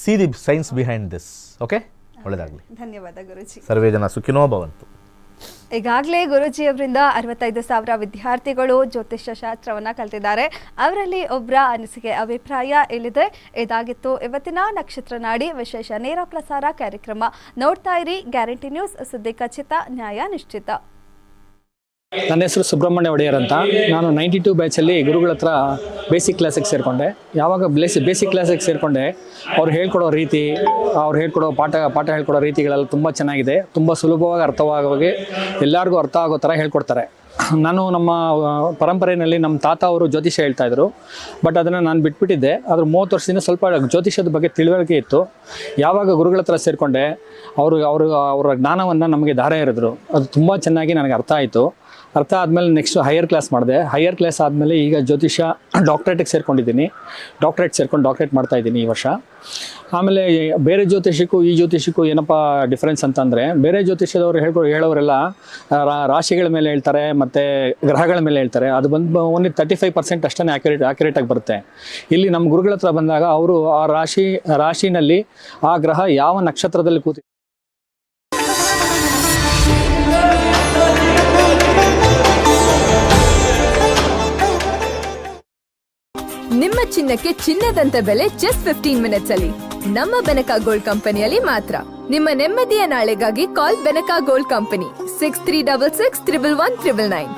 see the science behind this okay ಒಳ್ಳೆಯದಾಗಲಿ ಧನ್ಯವಾದ ಗುರುಜಿ. ಸರ್ವೇ ಜನ ಸುಖಿನೋ ಭವಂತು. ಈಗಾಗಲೇ ಗುರುಜಿಯವರಿಂದ ಅರವತ್ತೈದು ಸಾವಿರ ವಿದ್ಯಾರ್ಥಿಗಳು ಜ್ಯೋತಿಷ್ಯ ಶಾಸ್ತ್ರವನ್ನ ಕಲ್ತಿದ್ದಾರೆ. ಅವರಲ್ಲಿ ಒಬ್ಬರ ಅನಿಸಿಕೆ ಅಭಿಪ್ರಾಯ ಇಲ್ಲಿದೆ. ಇದಾಗಿತ್ತು ಇವತ್ತಿನ ನಕ್ಷತ್ರ ನಾಡಿ ವಿಶೇಷ ನೇರ ಪ್ರಸಾರ ಕಾರ್ಯಕ್ರಮ. ನೋಡ್ತಾ ಇರಿ ಗ್ಯಾರಂಟಿ ನ್ಯೂಸ್ ಸುದ್ದಿ ಖಚಿತ ನ್ಯಾಯ ನಿಶ್ಚಿತ. ನನ್ನ ಹೆಸರು ಸುಬ್ರಹ್ಮಣ್ಯ ಒಡೆಯರ್ ಅಂತ. ನಾನು ನೈಂಟಿ ಟೂ ಬ್ಯಾಚಲ್ಲಿ ಗುರುಗಳ ಹತ್ರ ಬೇಸಿಕ್ ಕ್ಲಾಸಿಗೆ ಸೇರಿಕೊಂಡೆ. ಯಾವಾಗ ಬೇಸಿ ಬೇಸಿಕ್ ಕ್ಲಾಸಿಗೆ ಸೇರಿಕೊಂಡೆ, ಅವ್ರು ಹೇಳ್ಕೊಡೋ ರೀತಿ, ಅವ್ರು ಹೇಳ್ಕೊಡೋ ಪಾಠ ಪಾಠ ಹೇಳ್ಕೊಡೋ ರೀತಿಗಳೆಲ್ಲ ತುಂಬ ಚೆನ್ನಾಗಿದೆ. ತುಂಬ ಸುಲಭವಾಗಿ, ಅರ್ಥವಾಗಿ ಎಲ್ಲರಿಗೂ ಅರ್ಥ ಆಗೋ ಥರ ಹೇಳ್ಕೊಡ್ತಾರೆ. ನಾನು ನಮ್ಮ ಪರಂಪರೆಯಲ್ಲಿ ನಮ್ಮ ತಾತ ಅವರು ಜ್ಯೋತಿಷ್ಯ ಹೇಳ್ತಾ ಇದ್ರು. ಬಟ್ ಅದನ್ನು ನಾನು ಬಿಟ್ಬಿಟ್ಟಿದ್ದೆ. ಅದ್ರ ಮೂವತ್ತು ವರ್ಷದಿಂದ ಸ್ವಲ್ಪ ಜ್ಯೋತಿಷ್ಯದ ಬಗ್ಗೆ ತಿಳುವಳಿಕೆ ಇತ್ತು. ಯಾವಾಗ ಗುರುಗಳ ಹತ್ರ ಸೇರಿಕೊಂಡೆ, ಅವರು ಅವರು, ಅವರ ಜ್ಞಾನವನ್ನು ನಮಗೆ ಧಾರೆ ಎರೆದ್ರು. ಅದು ತುಂಬ ಚೆನ್ನಾಗಿ ನನಗೆ ಅರ್ಥ ಆಯಿತು. ಅರ್ಥ ಆದಮೇಲೆ ನೆಕ್ಸ್ಟ್ ಹೈಯರ್ ಕ್ಲಾಸ್ ಮಾಡಿದೆ. ಹೈಯರ್ ಕ್ಲಾಸ್ ಆದಮೇಲೆ ಈಗ ಜ್ಯೋತಿಷ ಡಾಕ್ಟ್ರೇಟಿಗೆ ಸೇರ್ಕೊಂಡಿದ್ದೀನಿ. ಡಾಕ್ಟ್ರೇಟ್ ಸೇರ್ಕೊಂಡು ಡಾಕ್ಟ್ರೇಟ್ ಮಾಡ್ತಾ ಇದ್ದೀನಿ ಈ ವರ್ಷ. ಆಮೇಲೆ ಬೇರೆ ಜ್ಯೋತಿಷಕ್ಕೂ ಈ ಜ್ಯೋತಿಷಕ್ಕೂ ಏನಪ್ಪ ಡಿಫ್ರೆನ್ಸ್ ಅಂತಂದರೆ, ಬೇರೆ ಜ್ಯೋತಿಷ್ಯದವರು ಹೇಳ್ಕೊ ಹೇಳೋರೆಲ್ಲ ರಾಶಿಗಳ ಮೇಲೆ ಹೇಳ್ತಾರೆ, ಮತ್ತು ಗ್ರಹಗಳ ಮೇಲೆ ಹೇಳ್ತಾರೆ. ಅದು ಬಂದು ಓನ್ಲಿ ತರ್ಟಿ ಫೈವ್ ಪರ್ಸೆಂಟ್ ಅಷ್ಟೇ ಆ್ಯಕ್ಯುರೇಟ್ ಆ್ಯಕ್ಯುರೇಟಾಗಿ ಬರುತ್ತೆ. ಇಲ್ಲಿ ನಮ್ಮ ಗುರುಗಳ ಹತ್ರ ಬಂದಾಗ ಅವರು ಆ ರಾಶಿ, ರಾಶಿನಲ್ಲಿ ಆ ಗ್ರಹ ಯಾವ ನಕ್ಷತ್ರದಲ್ಲಿ ಕೂತಿ ನಿಮ್ಮ ಚಿನ್ನಕ್ಕೆ ಚಿನ್ನದಂತ ಬೆಲೆ ಜಸ್ಟ್ ಫಿಫ್ಟೀನ್ ಮಿನಿಟ್ಸ್ ಅಲ್ಲಿ. ನಮ್ಮ ಬೆನಕಾ ಗೋಲ್ಡ್ ಕಂಪನಿಯಲ್ಲಿ ಮಾತ್ರ. ನಿಮ್ಮ ನೆಮ್ಮದಿಯ ನಾಳೆಗಾಗಿ call Benaka gold company six three double six triple one triple nine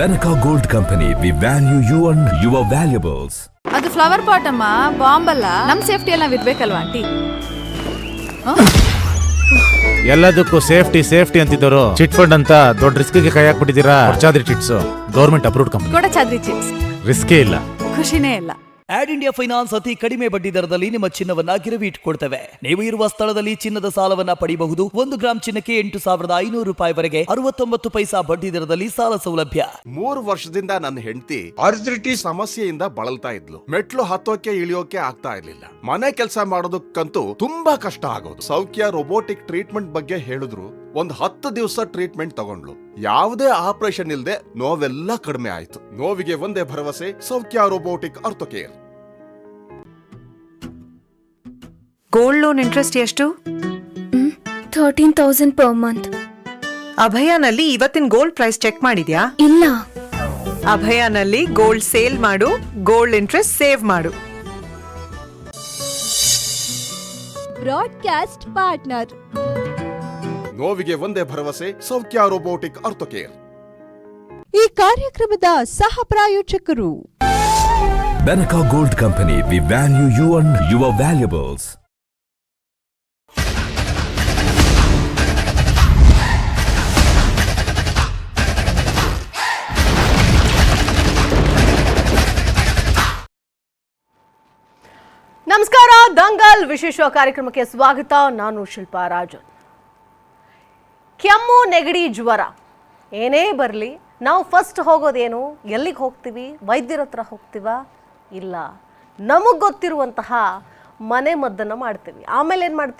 Benaka gold company we value you and your valuables ಅದು ಫ್ಲವರ್ ಪಾಟ್ ಅಮ್ಮ ಬಾಂಬ್ ಅಲ್ಲ. ನಮ್ ಸೇಫ್ಟಿ ಎಲ್ಲ ಇರ್ಬೇಕಲ್ವಾ ಆಂಟಿ ಎಲ್ಲದಕ್ಕೂ ಸೇಫ್ಟಿ ಸೇಫ್ಟಿ ಅಂತಿದ್ದವರು ಚಿಟ್ ಫಂಡ್ ಅಂತ ದೊಡ್ಡ ರಿಸ್ಕ್ಗೆ ಕೈ ಹಾಕ್ಬಿಟ್ಟಿದ್ದೀರಾ? Chadri chits government approved company ಕೊಡ ಚಾದ್ರಿ ಚಿಪ್ಸ್ ರಿಸ್ಕೇ ಇಲ್ಲ. ಖುಷಿನೇ ಇಲ್ಲ. ಆಡ್ ಇಂಡಿಯಾ ಫೈನಾನ್ಸ್ ಅತಿ ಕಡಿಮೆ ಬಡ್ಡಿ ದರದಲ್ಲಿ ನಿಮ್ಮ ಚಿನ್ನವನ್ನ ಗಿರವಿ ಇಟ್ಕೊಡ್ತೇವೆ ನೀವು ಇರುವ ಸ್ಥಳದಲ್ಲಿ ಚಿನ್ನದ ಸಾಲವನ್ನ ಪಡೆಯಬಹುದು ಒಂದು ಗ್ರಾಮ್ ಚಿನ್ನಕ್ಕೆ ಎಂಟು ಸಾವಿರದ ಐನೂರು ರೂಪಾಯಿವರೆಗೆ ಅರವತ್ತೊಂಬತ್ತು ಪೈಸಾ ಬಡ್ಡಿ ದರದಲ್ಲಿ ಸಾಲ ಸೌಲಭ್ಯ. ಮೂರು ವರ್ಷದಿಂದ ನನ್ನ ಹೆಂಡತಿ ಅರ್ಜಿಟಿ ಸಮಸ್ಯೆಯಿಂದ ಬಳಲ್ತಾ ಇದ್ಲು. ಮೆಟ್ಲು ಹತ್ತೋಕೆ ಇಳಿಯೋಕೆ ಆಗ್ತಾ ಇರ್ಲಿಲ್ಲ. ಮನೆ ಕೆಲಸ ಮಾಡೋದಕ್ಕಂತೂ ತುಂಬಾ ಕಷ್ಟ ಆಗೋದು. ಸೌಖ್ಯ ರೋಬೋಟಿಕ್ ಟ್ರೀಟ್ಮೆಂಟ್ ಬಗ್ಗೆ ಹೇಳಿದ್ರು. ಒಂದ್ ಹತ್ತು ದಿವಸ ಟ್ರೀಟ್ಮೆಂಟ್ ತಗೊಂಡ್ಲು ಯಾವುದೇ ಆಪರೇಷನ್ ಇಲ್ಲದೆ ನೋವೆಲ್ಲ ಕಡಿಮೆ ಆಯ್ತು. ನೋವಿಗೆ ಒಂದೇ ಭರವಸೆ Soukhya robotic orthocare gold loan interest ಎಷ್ಟು? ಥರ್ಟೀನ್ ತೌಸಂಡ್ ಪರ್ ಮಂತ್ ಅಭಯನಲ್ಲಿ ಇವತ್ತಿನ ಗೋಲ್ಡ್ ಪ್ರೈಸ್ ಚೆಕ್ ಮಾಡಿದ್ಯಾ? ಇಲ್ಲ. ಅಭಯನಲ್ಲಿ ಗೋಲ್ಡ್ ಸೇಲ್ ಮಾಡು ಗೋಲ್ಡ್ ಇಂಟ್ರೆಸ್ಟ್ ಸೇವ್ ಮಾಡು. ಬ್ರಾಡ್ಕಾಸ್ಟ್ ಪಾರ್ಟ್ನರ್ ನೋವಿಗೆ ಒಂದೇ ಭರವಸೆ ಸೌಖ್ಯ ರೋಬೋಟಿಕ್ ಆರ್ಥೋಕೇರ್ ಈ ಕಾರ್ಯಕ್ರಮದ ಸಹ ಪ್ರಾಯೋಜಕರು. Benaka gold company we value you and your valuables ನಮಸ್ಕಾರ ದಂಗಲ್ ವಿಶೇಷ ಕಾರ್ಯಕ್ರಮಕ್ಕೆ ಸ್ವಾಗತ. ನಾನು ಶಿಲ್ಪಾ ರಾಜನ್. ಕೆಮ್ಮು, ನೆಗಡಿ, ಜ್ವರ. ಏನೇ ಬರಲಿ, ನಾವು ಫಸ್ಟ್ ಹೋಗೋದೇನು? ಎಲ್ಲಿಗೆ ಹೋಗ್ತೀವಿ? ವೈದ್ಯರ ಹತ್ರ ಹೋಗ್ತೀವ? ಇಲ್ಲ. ನಮಗೆ ಗೊತ್ತಿರುವಂತಹ ಮನೆ ಮದ್ದನ್ನು ಮಾಡ್ತೀವಿ. ಆಮೇಲೆ ಏನು ಮಾಡ್ತೀವಿ?